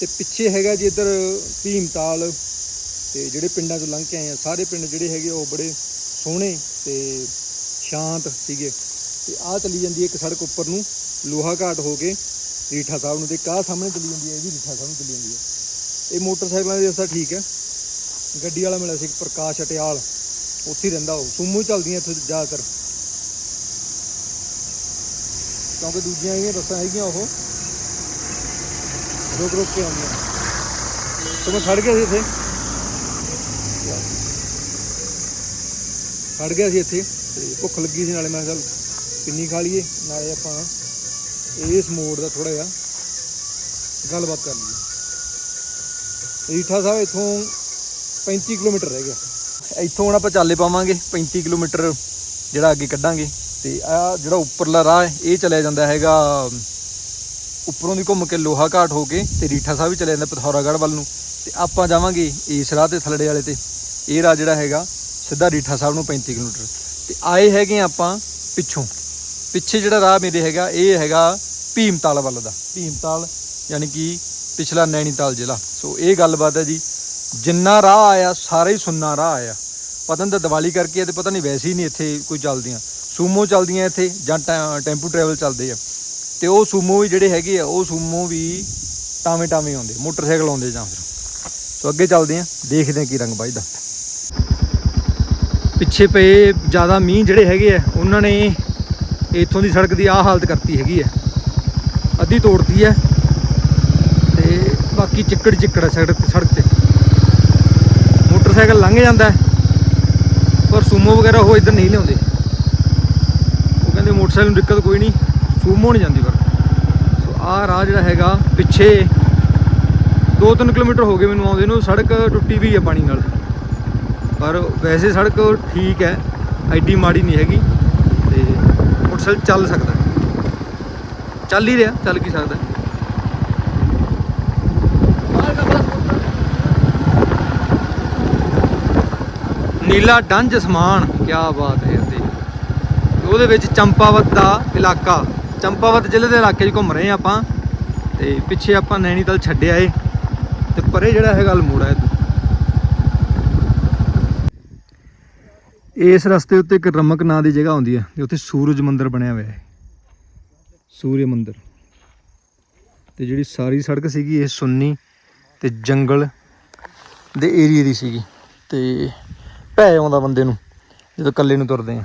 ਤੇ ਪਿੱਛੇ ਹੈਗਾ ਜੀ ਇੱਧਰ ਭੀਮਤਾਲ ਤੇ ਜਿਹੜੇ ਪਿੰਡਾਂ ਤੋਂ ਲੰਘ ਕੇ ਆਏ ਆ, ਸਾਰੇ ਪਿੰਡ ਜਿਹੜੇ ਹੈਗੇ ਉਹ ਬੜੇ ਸੋਹਣੇ ਤੇ ਸ਼ਾਂਤ ਸੀਗੇ। ਤੇ ਆਹ ਚਲੀ ਜਾਂਦੀ ਹੈ ਇੱਕ ਸੜਕ ਉੱਪਰ ਨੂੰ, ਲੋਹਾ ਘਾਟ ਹੋ ਕੇ ਰੀਠਾ ਸਾਹਿਬ ਨੂੰ, ਤੇ ਕਾਹ ਸਾਹਮਣੇ ਚਲੀ ਜਾਂਦੀ ਹੈ, ਇਹ ਵੀ ਰੀਠਾ ਸਾਹਿਬ ਨੂੰ ਚਲੀ ਜਾਂਦੀ ਹੈ। ਇਹ ਮੋਟਰਸਾਈਕਲਾਂ ਦੀ ਰਸਤਾ ਠੀਕ ਹੈ। ਗੱਡੀ ਵਾਲਾ ਮਿਲਿਆ ਸੀ ਪ੍ਰਕਾਸ਼ ਅਟਿਆਲ, ਉੱਥੇ ਹੀ ਰਹਿੰਦਾ ਉਹ। ਸੂਮੋ ਹੀ ਚੱਲਦੀਆਂ ਇੱਥੇ ਜ਼ਿਆਦਾਤਰ। ਕਿਉਂਕਿ ਦੂਜੀਆਂ ਜਿਹੜੀਆਂ ਬੱਸਾਂ ਹੈਗੀਆਂ ਉਹ ਰੁਕ ਰੁਕ ਕੇ ਆਉਂਦੀਆਂ। ਤੇ ਮੈਂ ਖੜ ਗਿਆ ਸੀ ਇੱਥੇ। ਖੜ ਗਿਆ ਸੀ ਇੱਥੇ ਤੇ ਭੁੱਖ ਲੱਗੀ ਸੀ ਨਾਲੇ ਮੈਂ ਕਿਹਾ ਚੱਲ ਪਿੰਨੀ ਖਾ ਲਈਏ, ਨਾਲੇ ਆਪਾਂ ਇਸ ਮੋੜ ਦਾ ਥੋੜਾ ਜਿਹਾ ਗੱਲਬਾਤ ਕਰ ਲਈਏ। ਰੀਠਾ ਸਾਹਿਬ ਇੱਥੋਂ 35 ਕਿਲੋਮੀਟਰ ਰਹਿ ਗਿਆ। ਇੱਥੋਂ ਹੁਣ ਆਪਾਂ ਚਾਲੇ ਪਾਵਾਂਗੇ 35 ਕਿਲੋਮੀਟਰ ਜਿਹੜਾ ਅੱਗੇ ਕੱਢਾਂਗੇ। ਤੇ ਆ ਜਿਹੜਾ ਉੱਪਰਲਾ ਰਾਹ ਹੈ, ਇਹ ਚਲਿਆ ਜਾਂਦਾ ਹੈਗਾ, ਉੱਪਰੋਂ ਦੀ ਘੁੰਮ ਕੇ ਲੋਹਾ ਘਾਟ ਹੋ ਕੇ ਤੇ ਰੀਠਾ ਸਾਹਿਬ ਵੀ ਚਲਿਆ ਜਾਂਦਾ ਪਥੌਰਾਗੜ੍ਹ ਵੱਲ ਨੂੰ। ਤੇ ਆਪਾਂ ਜਾਵਾਂਗੇ ਇਸ ਰਾਹ ਤੇ ਥਲੜੇ ਵਾਲੇ ਤੇ। ਇਹ ਰਾਹ ਜਿਹੜਾ ਹੈਗਾ ਸਿੱਧਾ ਰੀਠਾ ਸਾਹਿਬ ਨੂੰ 35 ਕਿਲੋਮੀਟਰ। ਤੇ ਆਏ ਹੈਗੇ ਆਪਾਂ ਪਿੱਛੋਂ। ਪਿੱਛੇ ਜਿਹੜਾ ਰਾਹ ਮੇਰੇ ਹੈਗਾ, ਇਹ ਹੈਗਾ ਭੀਮਤਾਲ ਵੱਲ ਦਾ। ਭੀਮਤਾਲ ਯਾਨੀ ਕਿ ਪਿਛਲਾ ਨੈਣੀਤਾਲ ਜ਼ਿਲ੍ਹਾ। ਸੋ ਇਹ ਗੱਲਬਾਤ ਹੈ ਜੀ, ਜਿੰਨਾ ਰਾਹ ਆਇਆ, ਸਾਰਾ ਹੀ ਸੁੰਨਾ ਰਾਹ ਆਇਆ। ਪਤਾ ਨਹੀਂ ਤਾਂ ਦੀਵਾਲੀ ਕਰਕੇ ਆ ਤੇ ਪਤਾ ਨਹੀਂ ਵੈਸੇ ਹੀ ਨਹੀਂ ਇੱਥੇ ਕੋਈ ਚੱਲਦੀਆਂ। ਸੂਮੋ ਚੱਲਦੀਆਂ ਇੱਥੇ ਜਾਂ ਟੈ- ਟੈਂਪੂ ਟਰੈਵਲ ਚੱਲਦੇ ਆ। ਤੇ ਉਹ ਸੂਮੋ ਵੀ ਜਿਹੜੇ ਹੈਗੇ ਆ, ਉਹ ਸੂਮੋ ਵੀ ਟਾਵੇਂ ਟਾਵੇਂ ਆਉਂਦੇ, ਮੋਟਰਸਾਈਕਲ ਆਉਂਦੇ ਜਾਂ ਫਿਰ। ਸੋ ਅੱਗੇ ਚੱਲਦੇ ਆ ਦੇਖਦੇ ਆ ਕੀ ਰੰਗ ਵੱਜਦਾ। ਪਿੱਛੇ ਪਏ ਜ਼ਿਆਦਾ ਮੀਂਹ ਜਿਹੜੇ ਹੈਗੇ ਆ, ਉਹਨਾਂ ਨੇ ਇੱਥੋਂ ਦੀ ਸੜਕ ਦੀ ਆਹ ਹਾਲਤ ਕਰਤੀ ਹੈਗੀ ਹੈ ਅੱਧੀ ਤੋੜਤੀ ਹੈ ਤੇ ਬਾਕੀ ਚਿੱਕੜ ਚਿੱਕੜ ਹੈ ਸੜਕ ਸੜਕ ਤੇ। ਮੋਟਰਸਾਈਕਲ ਲੰਘ ਜਾਂਦਾ, ਪਰ ਸੂਮੋ ਵਗੈਰਾ ਉਹ ਇੱਧਰ ਨਹੀਂ ਲਿਆਉਂਦੇ। ਉਹ ਕਹਿੰਦੇ ਮੋਟਰਸਾਈਕਲ ਨੂੰ ਦਿੱਕਤ ਕੋਈ ਨਹੀਂ, ਸੂਮੋ ਨਹੀਂ ਜਾਂਦੀ ਪਰ ਸੋ ਆਹ ਰਾਹ ਜਿਹੜਾ ਹੈਗਾ, ਪਿੱਛੇ 2-3 ਕਿਲੋਮੀਟਰ ਹੋ ਗਏ ਮੈਨੂੰ ਆਉਂਦੇ ਨੂੰ, ਸੜਕ ਟੁੱਟੀ ਵੀ ਹੈ ਪਾਣੀ ਨਾਲ। ਪਰ ਵੈਸੇ ਸੜਕ ਠੀਕ ਹੈ, ਐਡੀ ਮਾੜੀ ਨਹੀਂ ਹੈਗੀ ਤੇ ਮੋਟਰਸਾਈਕਲ ਚੱਲ ਸਕਦਾ ਚੱਲ ਹੀ ਰਿਹਾ, ਚੱਲ ਕੀ ਸਕਦਾ ਨੀਲਾ ਡੰਜ ਸਮਾਨ ਕੀ ਬਾਤ ਹੈ ਇਹਦੀ ਉਹਦੇ ਵਿੱਚ ਚੰਪਾਵਤ ਦਾ ਇਲਾਕਾ, ਚੰਪਾਵਤ ਜ਼ਿਲ੍ਹੇ ਦੇ ਇਲਾਕੇ 'ਚ ਘੁੰਮ ਰਹੇ ਹਾਂ ਆਪਾਂ। ਤੇ ਪਿੱਛੇ ਆਪਾਂ ਨੈਣੀਤਾਲ ਛੱਡਿਆ ਏ ਤੇ ਪਰੇ ਜਿਹੜਾ ਹੈਗਾ ਅਲਮੋੜਾ ਇਸ ਰਸਤੇ ਉੱਤੇ ਇੱਕ ਰਮਕ ਨਾਂ ਦੀ ਜਗ੍ਹਾ ਆਉਂਦੀ ਹੈ, ਤੇ ਉੱਥੇ ਸੂਰਜ ਮੰਦਿਰ ਬਣਿਆ ਹੋਇਆ ਹੈ। ਸੂਰਯ ਮੰਦਿਰ। ਤੇ ਜਿਹੜੀ ਸਾਰੀ ਸੜਕ ਸੀਗੀ, ਇਹ ਸੁੰਨੀ ਤੇ ਜੰਗਲ ਦੇ ਏਰੀਏ ਦੀ ਸੀਗੀ। ਤੇ ਭੈ ਆਉਂਦਾ ਬੰਦੇ ਨੂੰ, ਜਦੋਂ ਇਕੱਲੇ ਨੂੰ ਤੁਰਦੇ ਆ।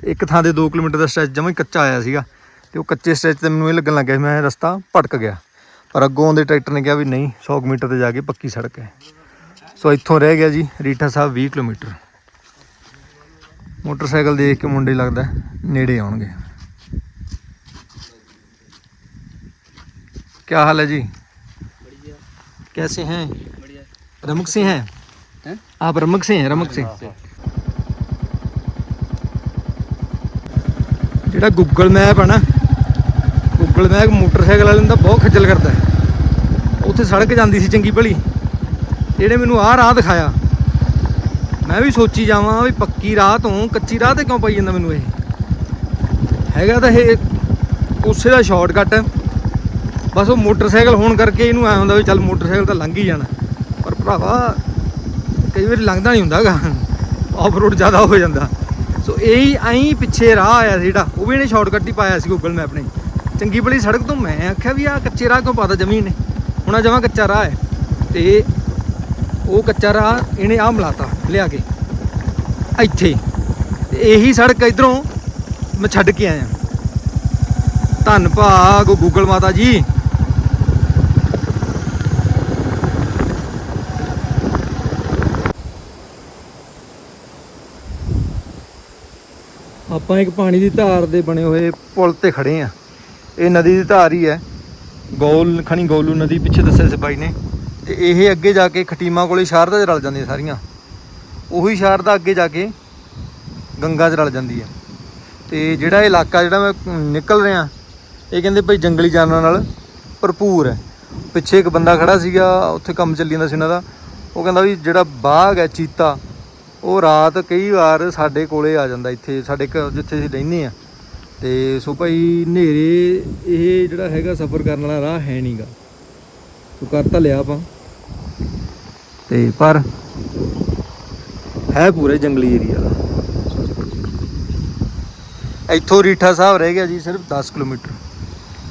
ਤੇ ਇੱਕ ਥਾਂ ਦੇ 2 ਕਿਲੋਮੀਟਰ ਦਾ ਸਟ੍ਰੈਚ ਜਮਾਂ ਹੀ ਕੱਚਾ ਆਇਆ ਸੀਗਾ। ਤੇ ਉਹ ਕੱਚੇ ਸਟ੍ਰੈਚ ਤੇ ਮੈਨੂੰ ਇਹ ਲੱਗਣ ਲੱਗਿਆ ਮੈਂ ਰਸਤਾ ਭਟਕ ਗਿਆ। ਪਰ ਅੱਗੋਂ ਆਉਂਦੇ ਟਰੈਕਟਰ ਨੇ ਕਿਹਾ ਵੀ ਨਹੀਂ 100 ਕੁ ਮੀਟਰ ਤੇ ਜਾ ਕੇ ਪੱਕੀ ਸੜਕ ਹੈ। ਸੋ ਇੱਥੋਂ ਰਹਿ ਗਿਆ ਜੀ, ਰੀਠਾ ਸਾਹਿਬ 20 ਕਿਲੋਮੀਟਰ। ਮੋਟਰਸਾਈਕਲ ਦੇਖ ਕੇ ਮੁੰਡੇ ਲੱਗਦਾ ਨੇੜੇ ਆਉਣਗੇ क्या हाल है जी कैसे हैं रमक से हैं हैं? आप रमक से हैं रमक से ਜਿਹੜਾ ਗੂਗਲ ਮੈਪ ਹੈ ਨਾ ਗੂਗਲ ਮੈਪ ਮੋਟਰਸਾਈਕਲ ਵਾਲਿਆਂ ਦਾ ਬਹੁਤ ਖੱਜਲ ਕਰਦਾ ਹੈ ਉੱਥੇ ਸੜਕ ਜਾਂਦੀ ਸੀ ਚੰਗੀ ਭਲੀ ਇਹਨੇ ਮੈਨੂੰ ਆਹ ਰਾਹ ਦਿਖਾਇਆ ਮੈਂ ਵੀ ਸੋਚੀ ਜਾਵਾਂ ਵੀ ਪੱਕੀ ਰਾਹ ਤੋਂ ਕੱਚੀ ਰਾਹ ਤੇ ਕਿਉਂ ਪਾਈ ਜਾਂਦਾ ਮੈਨੂੰ ਇਹ। ਹੈਗਾ ਤਾਂ ਇਹ ਉਸੇ ਦਾ ਸ਼ਾਰਟਕਟ ਬਸ ਉਹ ਮੋਟਰਸਾਈਕਲ ਹੋਣ ਕਰਕੇ ਇਹਨੂੰ ਐ ਹੁੰਦਾ ਵੀ ਚੱਲ ਮੋਟਰਸਾਈਕਲ ਤਾਂ ਲੰਘ ਹੀ ਜਾਣਾ। ਪਰ ਭਰਾਵਾ, ਕਈ ਵਾਰੀ ਲੰਘਦਾ ਨਹੀਂ ਹੁੰਦਾਗਾ ਆਫ ਰੋਡ ਜ਼ਿਆਦਾ ਹੋ ਜਾਂਦਾ। ਸੋ ਇਹੀ ਐਂ ਪਿੱਛੇ ਰਾਹ ਆਇਆ ਸੀ ਜਿਹੜਾ, ਉਹ ਵੀ ਇਹਨੇ ਸ਼ਾਰਟਕਟ ਹੀ ਪਾਇਆ ਸੀ ਗੂਗਲ ਮੈਪ ਨੇ। ਚੰਗੀ ਭਲੀ ਸੜਕ ਤੋਂ ਮੈਂ ਆਖਿਆ ਵੀ ਆ ਕੱਚੇ ਰਾਹ ਕਿਉਂ ਪਾਤਾ ਜ਼ਮੀਨ ਨੇ? ਹੁਣ ਆ ਜਮਾ ਕੱਚਾ ਰਾਹ ਹੈ। ਤੇ ਉਹ ਕੱਚਾ ਰਾਹ ਇਹਨੇ ਆ ਮਲਾਤਾ, ਲਿਆ ਕੇ। ਇੱਥੇ। ਤੇ ਇਹੀ ਸੜਕ ਇਧਰੋਂ ਮੈਂ ਛੱਡ ਕੇ ਆਇਆ। ਧੰਨ ਭਾਗ ਗੂਗਲ ਮਾਤਾ ਜੀ। ਆਪਾਂ ਇੱਕ ਪਾਣੀ ਦੀ ਧਾਰ ਦੇ ਬਣੇ ਹੋਏ ਪੁਲ ਤੇ ਖੜੇ ਆ। ਇਹ ਨਦੀ ਦੀ ਧਾਰ ਹੀ ਹੈ। ਗੋਲ, ਖਣੀ ਗੋਲੂ ਨਦੀ ਪਿੱਛੇ ਦੱਸਿਆ ਸੀ ਬਾਈ ਨੇ। ਤੇ ਇਹ ਅੱਗੇ ਜਾ ਕੇ ਖਟੀਮਾ ਕੋਲੇ ਸ਼ਾਰਦਾ 'ਚ ਰਲ ਜਾਂਦੀਆਂ ਸਾਰੀਆਂ। ਉਹੀ ਸ਼ਾਰਦਾ ਅੱਗੇ ਜਾ ਕੇ ਗੰਗਾ 'ਚ ਰਲ ਜਾਂਦੀ ਹੈ ਤੇ ਜਿਹੜਾ ਇਹ ਇਲਾਕਾ ਜਿਹੜਾ ਮੈਂ ਨਿਕਲ ਰਿਹਾ, ਇਹ ਕਹਿੰਦੇ ਭਾਈ ਜੰਗਲੀ ਜਾਨਵਰਾਂ ਨਾਲ ਭਰਪੂਰ ਹੈ ਪਿੱਛੇ ਇੱਕ ਬੰਦਾ ਖੜਾ ਸੀਗਾ, ਉੱਥੇ ਕੰਮ ਚੱਲੀ ਜਾਂਦਾ ਸੀ ਉਹਨਾਂ ਦਾ। ਉਹ ਕਹਿੰਦਾ ਵੀ ਜਿਹੜਾ ਬਾਗ ਹੈ ਚੀਤਾ, ਉਹ ਰਾਤ ਕਈ ਵਾਰ ਸਾਡੇ ਕੋਲੇ ਆ ਜਾਂਦਾ ਇੱਥੇ, ਸਾਡੇ ਘਰ ਜਿੱਥੇ ਅਸੀਂ ਰਹਿੰਦੇ ਆ। ਤੇ ਸੋ ਭਾਈ ਹਨੇਰੇ, ਇਹ ਜਿਹੜਾ ਹੈਗਾ ਸਫ਼ਰ ਕਰਨ ਵਾਲਾ ਰਾਹ ਹੈ ਨਹੀਂਗਾ ਸੋ ਕਰ ਤਾਂ ਲਿਆ ਆਪਾਂ। ਤੇ ਪਰ ਹੈ ਪੂਰੇ ਜੰਗਲੀ ਏਰੀਆ ਇੱਥੋਂ ਰੀਠਾ ਸਾਹਿਬ ਰਹਿ ਗਿਆ ਜੀ ਸਿਰਫ 10 ਕਿਲੋਮੀਟਰ।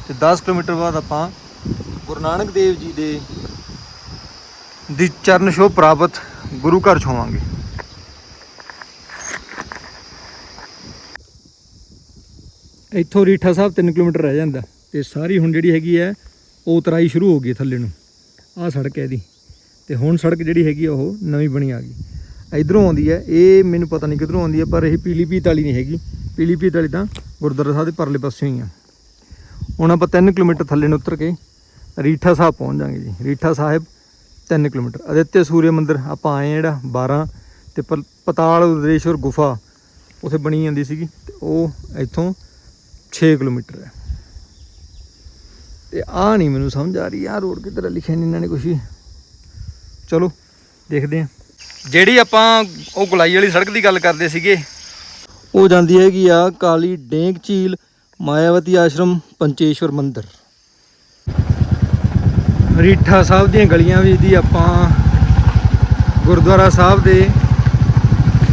ਤੇ 10 ਕਿਲੋਮੀਟਰ ਬਾਅਦ ਆਪਾਂ ਗੁਰੂ ਨਾਨਕ ਦੇਵ ਜੀ ਦੇ ਦੀ ਚਰਨ ਛੋਹ ਪ੍ਰਾਪਤ ਗੁਰੂ ਘਰ ਛੋਵਾਂਗੇ ਇੱਥੋਂ ਰੀਠਾ ਸਾਹਿਬ 3 ਕਿਲੋਮੀਟਰ ਰਹਿ ਜਾਂਦਾ ਤੇ ਸਾਰੀ ਹੁਣ ਜਿਹੜੀ ਹੈਗੀ ਹੈ, ਉਹ ਉਤਰਾਈ ਸ਼ੁਰੂ ਹੋ ਗਈ ਹੈ ਥੱਲੇ ਨੂੰ। ਆਹ ਸੜਕ ਹੈ ਇਹਦੀ। ਤੇ ਹੁਣ ਸੜਕ ਜਿਹੜੀ ਹੈਗੀ ਆ ਉਹ ਨਵੀਂ ਬਣੀ ਆ ਗਈ। ਇਧਰੋਂ ਆਉਂਦੀ ਹੈ ਇਹ ਮੈਨੂੰ ਪਤਾ ਨਹੀਂ ਕਿਧਰੋਂ ਆਉਂਦੀ ਹੈ ਪਰ ਇਹ ਪੀਲੀ ਪੀਤ ਵਾਲੀ ਨਹੀਂ ਹੈਗੀ। ਪੀਲੀ ਪੀਤ ਵਾਲੀ ਤਾਂ ਗੁਰਦੁਆਰਾ ਸਾਹਿਬ ਦੇ ਪਰਲੇ ਪਾਸੇ ਹੀ ਆ। ਹੁਣ ਆਪਾਂ 3 ਕਿਲੋਮੀਟਰ ਥੱਲੇ ਨੂੰ ਉਤਰ ਕੇ ਰੀਠਾ ਸਾਹਿਬ ਪਹੁੰਚ ਜਾਾਂਗੇ ਜੀ। ਰੀਠਾ ਸਾਹਿਬ 3 ਕਿਲੋਮੀਟਰ। ਅਦਿੱਤਿਆ ਸੂਰਯ ਮੰਦਿਰ, ਆਪਾਂ ਆਏ ਜਿਹੜਾ 12 ਤੇ ਪ- ਪਤਾਲ ਉਦਰੇਸ਼ਵਰ ਗੁਫਾ ਉਥੇ ਬਣੀ ਜਾਂਦੀ ਸੀਗੀ ਤੇ ਉਹ ਇੱਥੋਂ 6 ਕਿਲੋਮੀਟਰ ਹੈ। ਤੇ ਆ ਨਹੀਂ ਮੈਨੂੰ ਸਮਝ ਆ ਰਹੀ ਆ ਰੋਡ ਕਿੱਧਰ ਲਿਖਿਆ ਨਹੀਂ ਇਹਨਾਂ ਨੇ ਕੁਛ ਵੀ। ਚਲੋ ਦੇਖਦੇ ਆ ਜਿਹੜੀ ਆਪਾਂ ਉਹ ਗੁਲਾਈ ਵਾਲੀ ਸੜਕ ਦੀ ਗੱਲ ਕਰਦੇ ਸੀਗੇ। ਉਹ ਜਾਂਦੀ ਹੈਗੀ ਆ ਕਾਲੀ ਡੇਂਗ ਝੀਲ ਮਾਇਆਵਤੀ ਆਸ਼ਰਮ ਪੰਚੇਸ਼ਵਰ ਮੰਦਿਰ। ਰੀਠਾ ਸਾਹਿਬ ਦੀਆਂ ਗਲੀਆਂ ਵਿੱਚ ਦੀ ਆਪਾਂ ਗੁਰਦੁਆਰਾ ਸਾਹਿਬ ਦੇ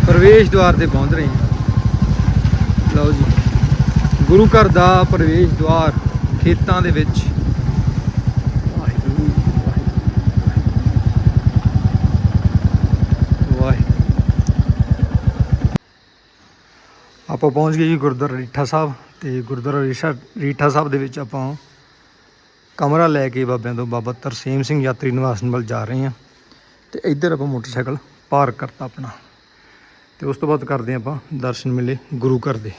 ਪ੍ਰਵੇਸ਼ ਦੁਆਰ ਤੇ ਪਹੁੰਚ ਰਹੇ ਹਾਂ। ਲਓ ਜੀ। ਗੁਰੂ ਘਰ ਦਾ ਪ੍ਰਵੇਸ਼ ਦੁਆਰ ਖੇਤਾਂ ਦੇ ਵਿੱਚ ਆਪਾਂ ਪਹੁੰਚ ਗਏ ਜੀ ਗੁਰਦੁਆਰਾ ਰੀਠਾ ਸਾਹਿਬ ਤੇ ਗੁਰਦੁਆਰਾ ਰੀਠਾ ਰੀਠਾ ਸਾਹਿਬ ਦੇ ਵਿੱਚ ਆਪਾਂ ਕਮਰਾ ਲੈ ਕੇ ਬਾਬਿਆਂ ਤੋਂ ਬਾਬਾ ਤਰਸੇਮ ਸਿੰਘ ਯਾਤਰੀ ਨਿਵਾਸ ਵੱਲ ਜਾ ਰਹੇ ਹਾਂ ਤੇ ਇੱਧਰ ਆਪਾਂ ਮੋਟਰਸਾਈਕਲ ਪਾਰਕ ਕਰਤਾ ਆਪਣਾ ਤੇ ਉਸ ਤੋਂ ਬਾਅਦ ਕਰਦੇ ਹਾਂ ਆਪਾਂ ਦਰਸ਼ਨ ਮਿਲੇ ਗੁਰੂ ਘਰ ਦੇ।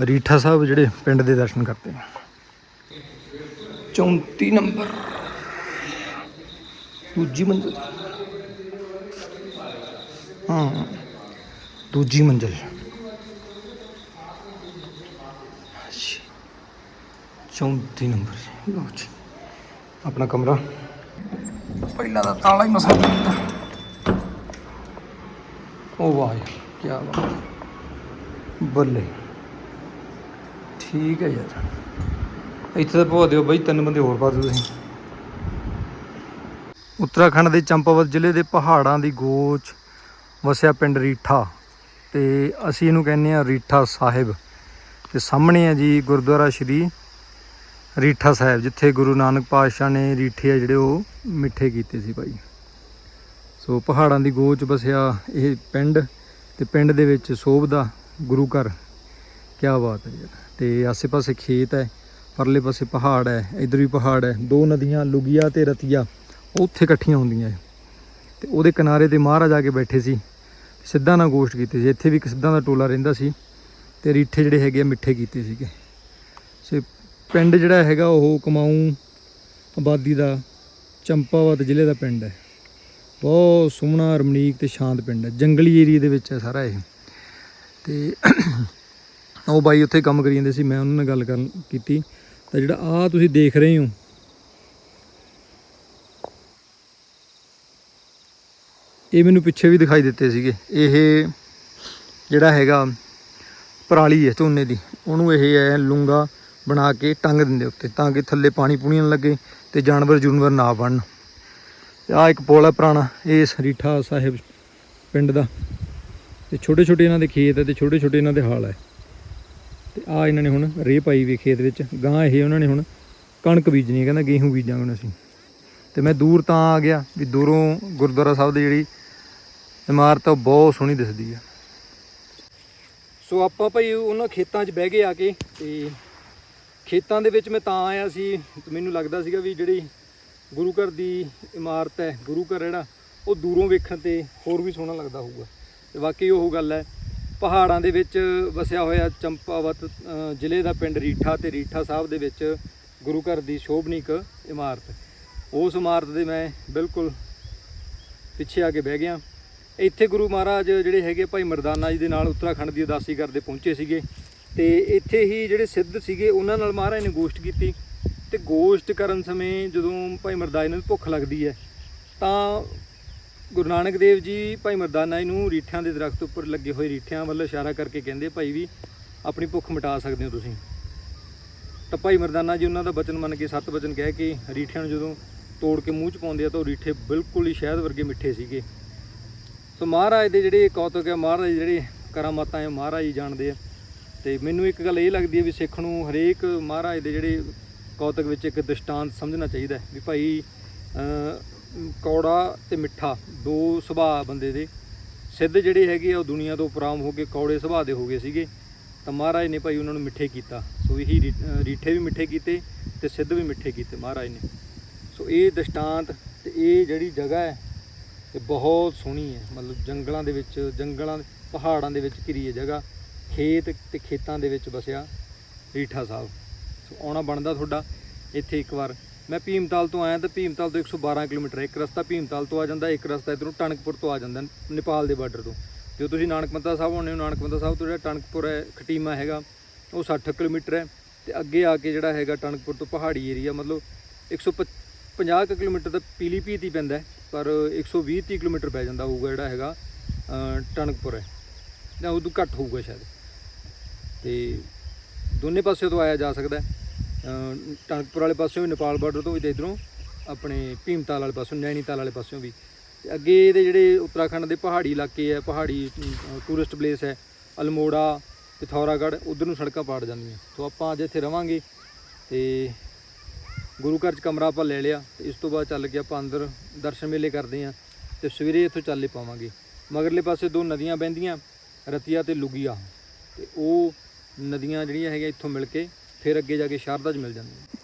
ਰੀਠਾ ਸਾਹਿਬ ਜਿਹੜੇ ਪਿੰਡ ਦੇ ਦਰਸ਼ਨ ਕਰਦੇ ਹਾਂ। 34 ਨੰਬਰ। ਦੂਜੀ ਮੰਜ਼ਿਲ। ਹਾਂ, ਦੂਜੀ ਮੰਜ਼ਿਲ। 34 ਨੰਬਰ ਆਪਣਾ ਕਮਰਾ? ਪਹਿਲਾਂ ਦਾ ਤਾਲਾ ਹੀ ਮਸਾ ਉਹ ਵਾਹ ਕੀ ਬਾਤ ਬੱਲੇ। ਠੀਕ ਹੈ ਯਾਰ। ਇੱਥੇ ਤਾਂ ਭੋ ਦਿਓ ਬਈ ਤਿੰਨ ਬੰਦੇ ਹੋਰ ਪਾ ਦਿਓ ਤੁਸੀਂ। ਉੱਤਰਾਖੰਡ ਦੇ ਚੰਪਾਵਤ ਜ਼ਿਲ੍ਹੇ ਦੇ ਪਹਾੜਾਂ ਦੀ ਗੋਚ ਵਸਿਆ ਪਿੰਡ ਰੀਠਾ ਤੇ ਅਸੀਂ ਇਹਨੂੰ ਕਹਿੰਦੇ ਆ ਰੀਠਾ ਸਾਹਿਬ। ਤੇ ਸਾਹਮਣੇ ਆ ਜੀ ਗੁਰਦੁਆਰਾ ਸ਼੍ਰੀ ਰੀਠਾ ਸਾਹਿਬ, ਜਿੱਥੇ ਗੁਰੂ ਨਾਨਕ ਪਾਤਸ਼ਾਹ ਨੇ ਰੀਠੇ ਆ ਜਿਹੜੇ ਉਹ ਮਿੱਠੇ ਕੀਤੇ ਸੀ ਭਾਈ। ਸੋ ਪਹਾੜਾਂ ਦੀ ਗੋਚ ਵਸਿਆ ਇਹ ਪਿੰਡ ਤੇ ਪਿੰਡ ਦੇ ਵਿੱਚ ਸੋਭਦਾ ਗੁਰੂ ਘਰ। ਕੀ ਬਾਤ ਹੈ ਯਾਰ ਤੇ ਆਸੇ-ਪਾਸੇ ਖੇਤ ਹੈ, ਪਰਲੇ ਪਾਸੇ ਪਹਾੜ ਹੈ, ਇਧਰ ਵੀ ਪਹਾੜ ਹੈ, ਦੋ ਨਦੀਆਂ, ਲੁਗੀਆ ਤੇ ਰਤੀਆ, ਉਹ ਉੱਥੇ ਇਕੱਠੀਆਂ ਹੁੰਦੀਆਂ ਹੈ। ਤੇ ਉਹਦੇ ਕਿਨਾਰੇ ਤੇ ਮਹਾਰਾਜ ਆ ਕੇ ਬੈਠੇ ਸੀ, ਸਿੱਧਾ ਨਾਲ ਗੋਸ਼ਟ ਕੀਤੇ ਸੀ। ਇੱਥੇ ਵੀ ਇੱਕ ਸਿੱਧਾ ਦਾ ਟੋਲਾ ਰਹਿੰਦਾ ਸੀ ਤੇ ਰੀਠੇ ਜਿਹੜੇ ਹੈਗੇ ਆ ਮਿੱਠੇ ਕੀਤੇ ਸੀਗੇ। ਸੋ ਪਿੰਡ ਜਿਹੜਾ ਹੈਗਾ ਉਹ ਕਮਾਉ ਆਬਾਦੀ ਦਾ ਚੰਪਾਵਤ ਜ਼ਿਲ੍ਹੇ ਦਾ ਪਿੰਡ ਹੈ। ਬਹੁਤ ਸੋਹਣਾ, ਰਮਣੀਕ ਤੇ ਸ਼ਾਂਤ ਪਿੰਡ ਹੈ। ਜੰਗਲੀ ਏਰੀਆ ਦੇ ਵਿੱਚ ਹੈ ਸਾਰਾ ਇਹ। ਤੇ ਉਹ ਬਾਈ ਉੱਥੇ ਕੰਮ ਕਰੀ ਜਾਂਦੇ ਸੀ, ਮੈਂ ਉਹਨਾਂ ਨਾਲ ਗੱਲ ਕਰਨ ਕੀਤੀ। ਤਾਂ ਜਿਹੜਾ ਆ ਤੁਸੀਂ ਦੇਖ ਰਹੇ ਹੋ। ਇਹ ਮੈਨੂੰ ਪਿੱਛੇ ਵੀ ਦਿਖਾਈ ਦਿੱਤੇ ਸੀਗੇ। ਇਹ ਜਿਹੜਾ ਹੈਗਾ ਪਰਾਲੀ ਹੈ ਝੋਨੇ ਦੀ। ਉਹਨੂੰ ਇਹ ਹੈ ਲੂੰਗਾ। ਬਣਾ ਕੇ ਟੰਗ ਦਿੰਦੇ ਉੱਤੇ ਤਾਂ ਕਿ ਥੱਲੇ ਪਾਣੀ ਪੂਣੀ ਨਾ ਲੱਗੇ ਤੇ ਜਾਨਵਰ ਜੁਨਵਰ ਨਾ ਬਣਨ। ਤੇ ਆ ਇੱਕ ਪੁਲ ਹੈ ਪੁਰਾਣਾ, ਇਹ ਰੀਠਾ ਸਾਹਿਬ ਪਿੰਡ ਦਾ। ਤੇ ਛੋਟੇ ਛੋਟੇ ਇਹਨਾਂ ਦੇ ਖੇਤ ਹੈ ਤੇ ਛੋਟੇ ਛੋਟੇ ਇਹਨਾਂ ਦੇ ਹਾਲ ਹੈ ਤੇ ਆ ਇਹਨਾਂ ਨੇ ਹੁਣ ਰੇਹ ਪਾਈ ਵੀ ਖੇਤ ਵਿੱਚ ਗਾਂ ਇਹ ਉਹਨਾਂ ਨੇ ਹੁਣ ਕਣਕ ਬੀਜਣੀ ਹੈ ਕਹਿੰਦਾ ਗੇਹੂੰ ਬੀਜਾਂਗੇ ਹੁਣ ਅਸੀਂ। ਤੇ ਮੈਂ ਦੂਰ ਤਾਂ ਆ ਗਿਆ ਵੀ ਦੂਰੋਂ ਗੁਰਦੁਆਰਾ ਸਾਹਿਬ ਦੀ ਜਿਹੜੀ ਇਮਾਰਤ ਆ, ਉਹ ਬਹੁਤ ਸੋਹਣੀ ਦਿਸਦੀ ਹੈ ਸੋ ਆਪਾਂ ਭਾਈ ਉਹਨਾਂ ਖੇਤਾਂ 'ਚ ਬਹਿ ਕੇ ਆ ਕੇ ਤੇ ਖੇਤਾਂ ਦੇ ਵਿੱਚ ਮੈਂ ਤਾਂ ਆਇਆ ਸੀ ਮੈਨੂੰ ਲੱਗਦਾ ਸੀਗਾ ਵੀ ਜਿਹੜੀ ਗੁਰੂ ਘਰ ਦੀ ਇਮਾਰਤ ਹੈ, ਗੁਰੂ ਘਰ ਜਿਹੜਾ, ਉਹ ਦੂਰੋਂ ਵੇਖਣ ਤੇ ਹੋਰ ਵੀ ਸੋਹਣਾ ਲੱਗਦਾ ਹੋਊਗਾ। ਤੇ ਵਾਕਈ ਉਹ ਗੱਲ ਹੈ, ਪਹਾੜਾਂ ਦੇ ਵਿੱਚ ਵਸਿਆ ਹੋਇਆ ਚੰਪਾਵਤ ਜ਼ਿਲ੍ਹੇ ਦਾ ਪਿੰਡ ਰੀਠਾ ਤੇ ਰੀਠਾ ਸਾਹਿਬ ਦੇ ਵਿੱਚ ਗੁਰੂ ਘਰ ਦੀ ਸ਼ੋਭਨੀਕ ਇਮਾਰਤ। ਉਸ ਇਮਾਰਤ ਦੇ ਮੈਂ ਬਿਲਕੁਲ ਪਿੱਛੇ ਆ ਕੇ ਬਹਿ ਗਿਆ। ਇੱਥੇ ਗੁਰੂ ਮਹਾਰਾਜ ਜਿਹੜੇ ਹੈਗੇ ਭਾਈ ਮਰਦਾਨਾ ਜੀ ਦੇ ਨਾਲ ਉੱਤਰਾਖੰਡ ਦੀ ਉਦਾਸੀ ਕਰਦੇ ਪਹੁੰਚੇ ਸੀਗੇ। ਤੇ ਇੱਥੇ ਹੀ ਜਿਹੜੇ ਸਿੱਧ ਸੀਗੇ, ਉਹਨਾਂ ਨਾਲ ਮਹਾਰਾਜ ਨੇ ਗੋਸ਼ਟ ਕੀਤੀ ਤੇ ਗੋਸ਼ਟ ਕਰਨ ਸਮੇਂ ਜਦੋਂ ਭਾਈ ਮਰਦਾਨਾ ਨੂੰ ਭੁੱਖ ਲੱਗਦੀ ਹੈ, ਤਾਂ ਗੁਰੂ ਨਾਨਕ ਦੇਵ ਜੀ ਭਾਈ ਮਰਦਾਨਾ ਜੀ ਨੂੰ ਰੀਠਿਆਂ ਦੇ ਦਰਖਤ ਉੱਪਰ ਲੱਗੇ ਹੋਏ ਰੀਠਿਆਂ ਵੱਲ ਇਸ਼ਾਰਾ ਕਰਕੇ ਕਹਿੰਦੇ, ਭਾਈ ਵੀ ਆਪਣੀ ਭੁੱਖ ਮਿਟਾ ਸਕਦੇ ਹੋ ਤੁਸੀਂ। ਤਾਂ ਭਾਈ ਮਰਦਾਨਾ ਜੀ ਉਹਨਾਂ ਦਾ ਬਚਨ ਮੰਨ ਕੇ, ਸੱਤ ਬਚਨ ਕਹਿ ਕੇ ਰੀਠਿਆਂ ਨੂੰ ਜਦੋਂ ਤੋੜ ਕੇ ਮੂੰਹ ਚ ਪਾਉਂਦੇ ਆ, ਤਾਂ ਉਹ ਰੀਠੇ ਬਿਲਕੁਲ ਹੀ ਸ਼ਹਿਦ ਵਰਗੇ ਮਿੱਠੇ ਸੀਗੇ। ਸੋ ਮਹਾਰਾਜ ਦੇ ਜਿਹੜੇ ਕੌਤਕ ਹੈ ਮਹਾਰਾਜ ਦੇ ਜਿਹੜੇ ਕਰਾਮਾਤਾਂ ਹੈ ਮਹਾਰਾਜ ਹੀ ਜਾਣਦੇ ਆ। ਤੇ ਮੈਨੂੰ ਇੱਕ ਗੱਲ ਇਹ ਲੱਗਦੀ ਹੈ ਵੀ ਸਿੱਖ ਨੂੰ ਹਰੇਕ ਮਹਾਰਾਜ ਦੇ ਜਿਹੜੇ ਕੌਤਕ ਵਿੱਚ ਇੱਕ ਦ੍ਰਿਸ਼ਟਾਂਤ ਸਮਝਣਾ ਚਾਹੀਦਾ ਵੀ ਭਾਈ ਕੌੜਾ ਤੇ ਮਿੱਠਾ ਦੋ ਸੁਭਾਅ ਬੰਦੇ ਦੇ। ਸਿੱਧ ਜਿਹੜੇ ਹੈਗੇ ਆ ਉਹ ਦੁਨੀਆ ਤੋਂ ਉਪਰਾਮ ਹੋ ਕੇ ਕੌੜੇ ਸੁਭਾਅ ਦੇ ਹੋ ਗਏ ਸੀਗੇ, ਤਾਂ ਮਹਾਰਾਜ ਨੇ ਭਾਈ ਉਹਨਾਂ ਨੂੰ ਮਿੱਠੇ ਕੀਤਾ। ਸੋ ਇਹੀ ਰੀ- ਰੀਠੇ ਵੀ ਮਿੱਠੇ ਕੀਤੇ ਤੇ ਸਿੱਧ ਵੀ ਮਿੱਠੇ ਕੀਤੇ ਮਹਾਰਾਜ ਨੇ। ਸੋ ਇਹ ਦ੍ਰਿਸ਼ਟਾਂਤ ਤੇ ਇਹ ਜਿਹੜੀ ਜਗ੍ਹਾ ਹੈ, ਇਹ ਬਹੁਤ ਸੋਹਣੀ ਹੈ। ਮਤਲਬ ਜੰਗਲਾਂ ਦੇ ਵਿੱਚ, ਜੰਗਲਾਂ ਪਹਾੜਾਂ ਦੇ ਵਿੱਚ ਘਿਰੀ ਹੈ ਜਗ੍ਹਾ। ਖੇਤ ਤੇ ਖੇਤਾਂ ਦੇ ਵਿੱਚ ਵਸਿਆ ਰੀਠਾ ਸਾਹਿਬ। ਸੋ ਆਉਣਾ ਬਣਦਾ ਤੁਹਾਡਾ ਇੱਥੇ ਇੱਕ ਵਾਰ। ਮੈਂ ਭੀਮਤਾਲ ਤੋਂ ਆਇਆ ਤਾਂ ਭੀਮਤਾਲ ਤੋਂ 112 ਕਿਲੋਮੀਟਰ ਇੱਕ ਰਸਤਾ ਭੀਮਤਾਲ ਤੋਂ ਆ ਜਾਂਦਾ ਇੱਕ ਰਸਤਾ ਇਧਰੋਂ ਟਣਕਪੁਰ ਤੋਂ ਆ ਜਾਂਦਾ ਨੇਪਾਲ ਦੇ ਬਾਰਡਰ ਤੋਂ। ਜਦੋਂ ਤੁਸੀਂ ਨਾਨਕਮੱਤਾ ਸਾਹਿਬ ਆਉਂਦੇ ਹੋ ਨਾਨਕਮੱਤਾ ਸਾਹਿਬ ਤੋਂ ਜਿਹੜਾ ਟਣਕਪੁਰ ਹੈ ਖਟੀਮਾ ਹੈਗਾ ਉਹ 60 ਕਿਲੋਮੀਟਰ ਹੈ ਤੇ ਅੱਗੇ ਆ ਕੇ ਜਿਹੜਾ ਹੈਗਾ ਟਣਕਪੁਰ ਤੋਂ ਪਹਾੜੀ ਏਰੀਆ ਮਤਲਬ 150 ਕੁ ਕਿਲੋਮੀਟਰ ਤਾਂ ਪੀਲੀਭੀਤ ਹੀ ਪੈਂਦਾ ਹੈ, ਪਰ 120 30 ਕਿਲੋਮੀਟਰ ਪੈ ਜਾਂਦਾ ਹੋਊਗਾ ਜਿਹੜਾ ਹੈਗਾ ਟਣਕਪੁਰ ਹੈ। ਜਾਂ ਉਦੋਂ ਘੱਟ ਹੋਊਗਾ ਸ਼ਾਇਦ। ਤੇ ਦੋਨੇ ਪਾਸੇ ਤੋਂ ਆਇਆ ਜਾ ਸਕਦਾ ਟਣਕਪੁਰ ਵਾਲੇ ਪਾਸਿਓਂ ਵੀ, ਨੇਪਾਲ ਬਾਰਡਰ ਤੋਂ ਵੀ ਤੇ ਇਧਰੋਂ ਆਪਣੇ ਭੀਮਤਾਲ ਵਾਲੇ ਪਾਸਿਓਂ ਨੈਣੀਤਾਲ ਵਾਲੇ ਪਾਸਿਓਂ ਵੀ। ਤੇ ਅੱਗੇ ਇਹਦੇ ਜਿਹੜੇ ਉੱਤਰਾਖੰਡ ਦੇ ਪਹਾੜੀ ਇਲਾਕੇ ਹੈ, ਪਹਾੜੀ ਟੂਰਿਸਟ ਪਲੇਸ ਹੈ, ਅਲਮੋੜਾ ਪਿਥੌਰਾਗੜ੍ਹ ਉਧਰ ਨੂੰ ਸੜਕਾਂ ਪਾੜ ਜਾਂਦੀਆਂ। ਸੋ ਆਪਾਂ ਅੱਜ ਇੱਥੇ ਰਵਾਂਗੇ ਤੇ ਗੁਰੂ ਘਰ 'ਚ ਕਮਰਾ ਆਪਾਂ ਲੈ ਲਿਆ। ਤੇ ਇਸ ਤੋਂ ਬਾਅਦ ਚੱਲ ਕੇ ਆਪਾਂ ਅੰਦਰ ਦਰਸ਼ਨ ਮੇਲੇ ਕਰਦੇ ਆਂ ਤੇ ਸਵੇਰੇ ਇੱਥੋਂ ਚੱਲੇ ਪਾਵਾਂਗੇ। ਮਗਰਲੇ ਪਾਸੇ ਦੋ ਨਦੀਆਂ ਵਹਿੰਦੀਆਂ ਰਤੀਆ ਤੇ ਲੁਗੀਆ। ਤੇ ਉਹ ਨਦੀਆਂ ਜਿਹੜੀਆਂ ਹੈਗੀਆਂ ਇੱਥੋਂ ਮਿਲ ਕੇ ਫਿਰ ਅੱਗੇ ਜਾ ਕੇ ਸ਼ਾਰਦਾ 'ਚ ਮਿਲ ਜਾਂਦੀਆਂ।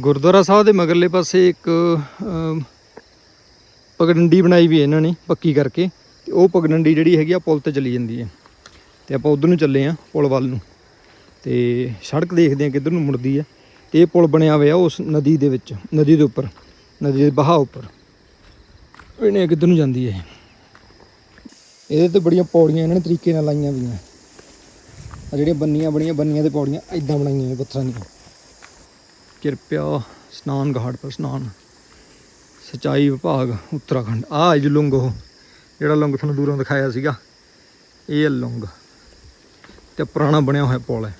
ਗੁਰਦੁਆਰਾ ਸਾਹਿਬ ਦੇ ਮਗਰਲੇ ਪਾਸੇ ਇੱਕ ਅਮ, ਪਗਡੰਡੀ ਬਣਾਈ ਵੀ ਇਹਨਾਂ ਨੇ ਪੱਕੀ ਕਰਕੇ ਤੇ ਉਹ ਪਗਡੰਡੀ ਜਿਹੜੀ ਹੈਗੀ ਆ ਪੁਲ ਤੇ ਚਲੀ ਜਾਂਦੀ ਹੈ। ਤੇ ਆਪਾਂ ਉਧਰ ਨੂੰ ਚੱਲੇ ਆ ਪੁਲ ਵੱਲ ਨੂੰ। ਤੇ ਸੜਕ ਦੇਖਦੇ ਆ ਕਿੱਧਰ ਨੂੰ ਮੁੜਦੀ ਹੈ। ਤੇ ਇਹ ਪੁਲ ਬਣਿਆ ਹੋਇਆ ਉਸ ਨਦੀ ਦੇ ਵਿੱਚ ਨਦੀ ਦੇ ਉੱਪਰ ਨਦੀ ਦੇ ਬਹਾਅ ਉੱਪਰ। ਇਹਨੇ ਕਿੱਧਰ ਨੂੰ ਜਾਂਦੀ ਹੈ ਇਹਦੇ ਤੇ ਬੜੀਆਂ ਪੌੜੀਆਂ ਇਹਨਾਂ ਨੇ ਤਰੀਕੇ ਨਾਲ ਲਾਈਆਂ ਵੀਆਂ ਆ ਜਿਹੜੀਆਂ ਬੰਨੀਆਂ ਬਣੀਆਂ, ਬੰਨੀਆਂ ਤੇ ਪੌੜੀਆਂ ਇਦਾਂ ਬਣਾਈਆਂ ਨੇ ਪੱਥਰਾਂ ਦੀਆਂ। ਕਿਰਪਿਆ ਸਨਾਨ ਘਾਟ ਪਰ ਸਨਾਨ। ਸਚਾਈ ਵਿਭਾਗ, ਉੱਤਰਾਖੰਡ। ਆ ਜੁਲੁੰਗ ਉਹ, ਜਿਹੜਾ ਲੰਗ ਤੁਹਾਨੂੰ ਦੂਰੋਂ ਦਿਖਾਇਆ ਸੀਗਾ, ਇਹ ਹੈ ਲੰਗ। ਤੇ ਪੁਰਾਣਾ ਬਣਿਆ ਹੋਇਆ ਪੁਲ ਹੈ।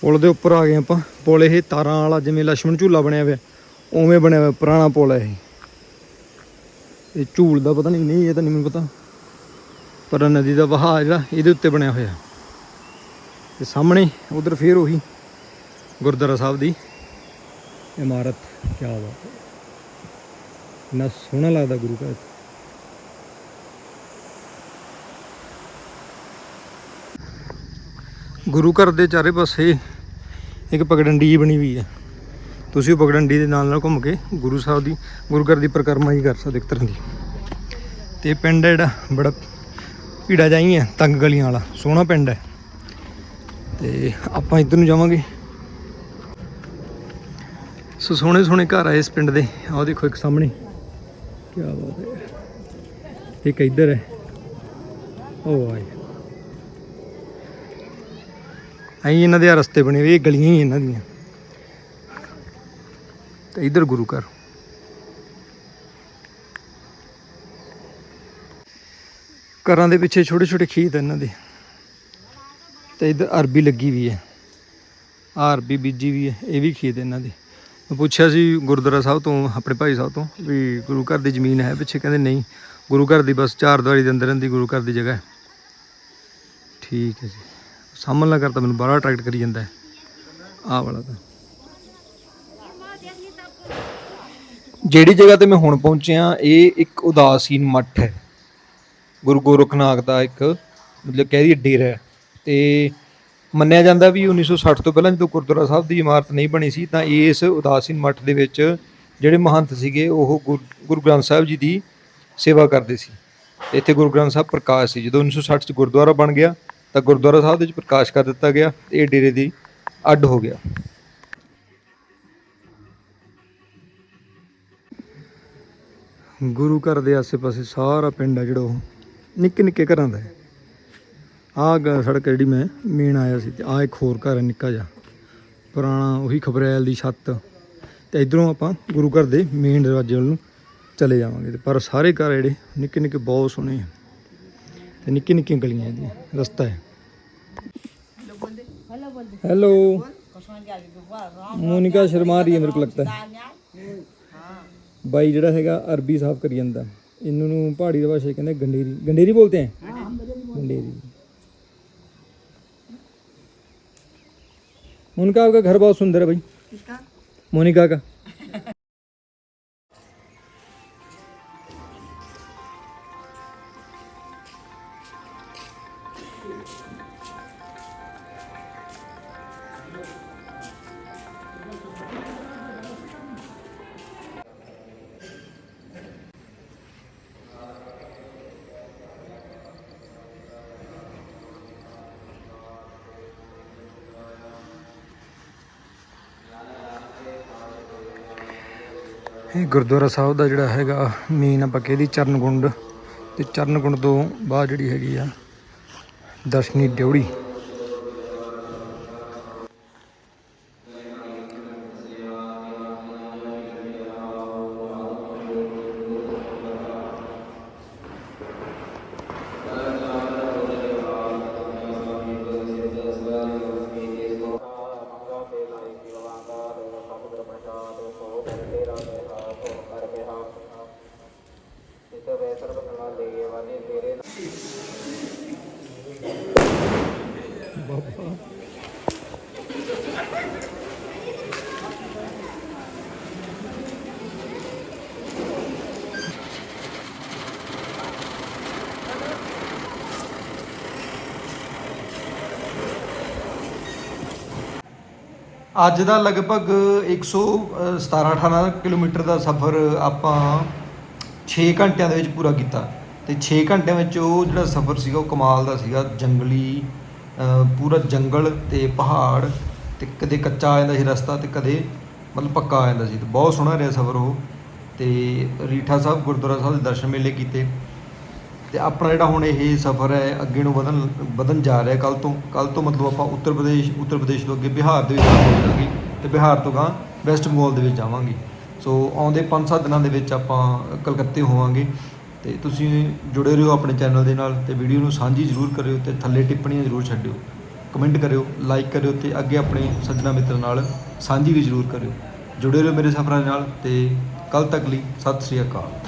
ਪੁਲ ਦੇ ਉੱਪਰ ਆ ਗਏ ਆਪਾਂ। ਪੁਲ ਇਹ ਤਾਰਾਂ ਵਾਲਾ, ਜਿਵੇਂ ਲక్ష్మణ ਝੂਲਾ ਬਣਿਆ ਹੋਇਆ, ਉਵੇਂ ਬਣਿਆ ਹੋਇਆ ਪੁਰਾਣਾ ਪੁਲ ਹੈ ਇਹ। ਇਹ ਝੂਲ ਦਾ ਪਤਾ ਨਹੀਂ ਨਹੀਂ, ਇਹ ਤਾਂ ਨਹੀਂ ਮੈਨੂੰ ਪਤਾ। ਪਰ ਨਦੀ ਦਾ ਵਹਾਅ ਜਿਹੜਾ ਇਹਦੇ ਉੱਤੇ ਬਣਿਆ ਹੋਇਆ। ਤੇ ਸਾਹਮਣੇ ਉਧਰ ਫੇਰ ਉਹੀ ਗੁਰਦੁਆਰਾ ਸਾਹਿਬ ਦੀ ਇਮਾਰਤ। ਕੀ ਬਾਤ ਹੈ। ਨਾ ਸੋਹਣਾ ਲੱਗਦਾ ਗੁਰੂ ਘਰ। ਗੁਰੂ ਘਰ ਦੇ ਚਾਰੇ ਪਾਸੇ ਇੱਕ ਪਗਡੰਡੀ ਬਣੀ ਹੋਈ ਹੈ। ਤੁਸੀਂ ਉਹ ਪਗਡੰਡੀ ਦੇ ਨਾਲ ਨਾਲ ਘੁੰਮ ਕੇ ਗੁਰੂ ਸਾਹਿਬ ਦੀ, ਗੁਰੂ ਘਰ ਦੀ ਪਰਿਕਰਮਾ ਹੀ ਕਰ ਸਕਦੇ ਇੱਕ ਤਰ੍ਹਾਂ ਦੀ। ਤੇ ਪਿੰਡ ਹੈ ਜਿਹੜਾ ਬੜਾ ਭੀੜਾ ਜਾਈ ਹੈ ਤੰਗ ਗਲੀਆਂ ਵਾਲਾ, ਸੋਹਣਾ ਪਿੰਡ ਹੈ। ਤੇ ਆਪਾਂ ਇੱਧਰ ਨੂੰ ਜਾਵਾਂਗੇ। ਸੋ ਸੋਹਣੇ ਸੋਹਣੇ ਘਰ ਆ ਇਸ ਪਿੰਡ ਦੇ। ਆਹ ਦੇਖੋ ਇੱਕ ਸਾਹਮਣੇ। ਕੀ ਬਾਤ ਹੈ। ਇੱਕ ਇੱਧਰ ਹੈ। ਉਹ ਆਏ। ਐਂ ਇਹਨਾਂ ਦੇ ਆਹ ਰਸਤੇ ਬਣੇ ਹੋਏ, ਇਹ ਗਲੀਆਂ ਹੀ ਇਹਨਾਂ ਦੀਆਂ। ਤੇ ਇੱਧਰ ਗੁਰੂ ਘਰ। ਘਰਾਂ ਦੇ ਪਿੱਛੇ ਛੋਟੇ ਛੋਟੇ ਖੇਤ ਇਹਨਾਂ ਦੇ। ਤੇ ਇਧਰ ਅਰਬੀ ਲੱਗੀ ਵੀ ਹੈ। ਆਹ ਅਰਬੀ ਬੀਜੀ ਵੀ ਹੈ, ਇਹ ਵੀ ਖੇਤ ਇਹਨਾਂ ਦੇ। ਮੈਂ ਪੁੱਛਿਆ ਸੀ ਗੁਰਦੁਆਰਾ ਸਾਹਿਬ ਤੋਂ, ਆਪਣੇ ਭਾਈ ਸਾਹਿਬ ਤੋਂ, ਵੀ ਗੁਰੂ ਘਰ ਦੀ ਜ਼ਮੀਨ ਹੈ ਪਿੱਛੇ? ਕਹਿੰਦੇ ਨਹੀਂ, ਗੁਰੂ ਘਰ ਦੀ ਬਸ ਚਾਰ ਦੀਵਾਰੀ ਦੇ ਅੰਦਰ ਅੰਦੀ ਗੁਰੂ ਘਰ ਦੀ ਜਗ੍ਹਾ ਹੈ। ਠੀਕ ਹੈ ਜੀ। ਸਾਹਮਣੇ ਲਾ ਕਰਤਾ, ਮੈਨੂੰ ਬੜਾ ਅਟਰੈਕਟ ਕਰੀ ਜਾਂਦਾ ਹੈ। ਆਹ ਵਾਲਾ ਤਾਂ। ਜਿਹੜੀ ਜਗ੍ਹਾ ਤੇ ਮੈਂ ਹੁਣ ਪਹੁੰਚਿਆ, ਇਹ ਇੱਕ ਉਦਾਸੀਨ ਮੱਠ ਹੈ। ਗੁਰੂ ਗੋਰਖਨਾਥ ਦਾ ਇੱਕ ਮਤਲਬ ਕਹਿ ਦਈਏ ਡੇਰਾ ਹੈ। ਤੇ ਮੰਨਿਆ ਜਾਂਦਾ ਵੀ 1960 ਤੋਂ ਪਹਿਲਾਂ ਜਦੋਂ ਗੁਰਦੁਆਰਾ ਸਾਹਿਬ ਦੀ ਇਮਾਰਤ ਨਹੀਂ ਬਣੀ ਸੀ, ਤਾਂ ਇਸ ਉਦਾਸੀਨ ਮੱਠ ਦੇ ਵਿੱਚ ਜਿਹੜੇ ਮਹੰਤ ਸੀਗੇ, ਉਹ ਗੁਰ- ਗੁਰੂ ਗ੍ਰੰਥ ਸਾਹਿਬ ਜੀ ਦੀ ਸੇਵਾ ਕਰਦੇ ਸੀ। ਇੱਥੇ ਗੁਰੂ ਗ੍ਰੰਥ ਸਾਹਿਬ ਪ੍ਰਕਾਸ਼ ਸੀ। ਜਦੋਂ 1960 ਚ ਗੁਰਦੁਆਰਾ ਬਣ ਗਿਆ, ਤਾਂ ਗੁਰਦੁਆਰਾ ਸਾਹਿਬ ਦੇ ਵਿੱਚ ਪ੍ਰਕਾਸ਼ ਕਰ ਦਿੱਤਾ ਗਿਆ ਇਹ ਡੇਰੇ ਦੀ ਅੱਡ ਹੋ ਗਿਆ। ਗੁਰੂ ਘਰ ਦੇ ਆਸੇ-ਪਾਸੇ ਸਾਰਾ ਪਿੰਡ ਆ ਜਿਹੜਾ ਉਹ। ਨਿੱਕੇ ਨਿੱਕੇ ਘਰਾਂ ਦਾ ਹੈ। ਆਹ ਸੜਕ ਜਿਹੜੀ ਮੈਂ ਮੇਨ ਆਇਆ ਸੀ ਤੇ ਆਹ ਇੱਕ ਹੋਰ ਘਰ ਹੈ ਨਿੱਕਾ ਜਿਹਾ। ਪੁਰਾਣਾ ਉਹੀ ਖਬਰੈਲ ਦੀ ਛੱਤ। ਤੇ ਇਧਰੋਂ ਆਪਾਂ ਗੁਰੂ ਘਰ ਦੇ ਮੇਨ ਦਰਵਾਜ਼ੇ ਵੱਲ ਨੂੰ ਚਲੇ ਜਾਵਾਂਗੇ ਤੇ ਪਰ ਸਾਰੇ ਘਰ ਜਿਹੜੇ ਨਿੱਕੇ ਨਿੱਕੇ ਬਹੁਤ ਸੋਹਣੇ ਆ। ਤੇ ਨਿੱਕੀ ਨਿੱਕੀਆਂ ਗਲੀਆਂ ਇਹਦੀਆਂ, ਰਸਤਾ ਹੈ। ਹੈਲੋ। ਮੋਨਿਕਾ ਸ਼ਰਮਾ ਰਹੀ ਹੈ ਮੇਰੇ ਕੋ ਲੱਗਦਾ। ਹੈ ਬਾਈ ਜਿਹੜਾ ਹੈਗਾ ਅਰਬੀ ਸਾਫ਼ ਕਰੀ ਜਾਂਦਾ। ਇਹਨੂੰ ਨੂੰ ਪਹਾੜੀ ਦੀ ਭਾਸ਼ਾ 'ਚ ਕਹਿੰਦੇ ਗੰਡੇਰੀ गंडेरी बोलते हैं गंडेरी उनका आपका घर बहुत सुंदर है भाई मोनिका का ਇਹ ਗੁਰਦੁਆਰਾ ਸਾਹਿਬ ਦਾ ਜਿਹੜਾ ਹੈਗਾ ਮੇਨ ਆਪਾਂ ਕਹਿੰਦੇ ਚਰਨ ਗੁੰਡ ਤੇ ਚਰਨਗੁੰਡ ਤੋਂ ਬਾਅਦ ਜਿਹੜੀ ਹੈਗੀ ਆ ਦਰਸ਼ਨੀ ਡਿਉੜੀ ਅੱਜ ਦਾ ਲਗਭਗ 117 18 ਕਿਲੋਮੀਟਰ ਦਾ ਸਫ਼ਰ ਆਪਾਂ 6 ਘੰਟਿਆਂ ਦੇ ਵਿੱਚ ਪੂਰਾ ਕੀਤਾ। ਤੇ 6 ਘੰਟਿਆਂ ਵਿੱਚ ਉਹ ਜਿਹੜਾ ਸਫ਼ਰ ਸੀਗਾ, ਉਹ ਕਮਾਲ ਦਾ ਸੀਗਾ। ਜੰਗਲੀ ਪੂਰਾ ਜੰਗਲ ਤੇ ਪਹਾੜ ਤੇ ਕਦੇ ਕੱਚਾ ਆ ਜਾਂਦਾ ਸੀ ਰਸਤਾ ਤੇ ਕਦੇ ਮਤਲਬ ਪੱਕਾ ਆ ਜਾਂਦਾ ਸੀ। ਤੇ ਬਹੁਤ ਸੋਹਣਾ ਰਿਹਾ ਸਫ਼ਰ ਉਹ। ਤੇ ਰੀਠਾ ਸਾਹਿਬ ਗੁਰਦੁਆਰਾ ਸਾਹਿਬ ਦੇ ਦਰਸ਼ਨ ਮੇਲੇ ਕੀਤੇ। ਤੇ ਆਪਣਾ ਜਿਹੜਾ ਹੁਣ ਇਹ ਸਫ਼ਰ ਹੈ, ਅੱਗੇ ਨੂੰ ਵਧਣ ਵਧਣ ਜਾ ਰਿਹਾ ਕੱਲ ਤੋਂ ਕੱਲ ਤੋਂ ਮਤਲਬ ਆਪਾਂ ਉੱਤਰ ਪ੍ਰਦੇਸ਼ ਉੱਤਰ ਪ੍ਰਦੇਸ਼ ਤੋਂ ਅੱਗੇ ਬਿਹਾਰ ਦੇ ਵਿੱਚ ਜਾਵਾਂਗੇ ਤੇ ਬਿਹਾਰ ਤੋਂ ਗਾਂ ਵੈਸਟ ਬੰਗਾਲ ਦੇ ਵਿੱਚ ਜਾਵਾਂਗੇ। ਸੋ ਆਉਂਦੇ 5-7 ਦਿਨਾਂ ਦੇ ਵਿੱਚ ਆਪਾਂ ਕਲਕੱਤੇ ਹੋਵਾਂਗੇ ਤੇ ਤੁਸੀਂ ਜੁੜੇ ਰਹੋ ਆਪਣੇ ਚੈਨਲ ਦੇ ਨਾਲ ਤੇ ਵੀਡੀਓ ਨੂੰ ਸਾਂਝੀ ਜ਼ਰੂਰ ਕਰਿਓ ਤੇ ਥੱਲੇ ਟਿੱਪਣੀਆਂ ਜ਼ਰੂਰ ਛੱਡਿਓ। ਕਮੈਂਟ ਕਰਿਓ, ਲਾਈਕ ਕਰਿਓ ਤੇ ਅੱਗੇ ਆਪਣੇ ਸੱਜਣਾ ਮਿੱਤਰ ਨਾਲ ਸਾਂਝੀ ਵੀ ਜ਼ਰੂਰ ਕਰਿਓ। ਜੁੜੇ ਰਹੋ ਮੇਰੇ ਸਫ਼ਰਾਂ ਦੇ ਨਾਲ ਤੇ ਕੱਲ ਤੱਕ ਲਈ ਸਤਿ ਸ੍ਰੀ ਅਕਾਲ।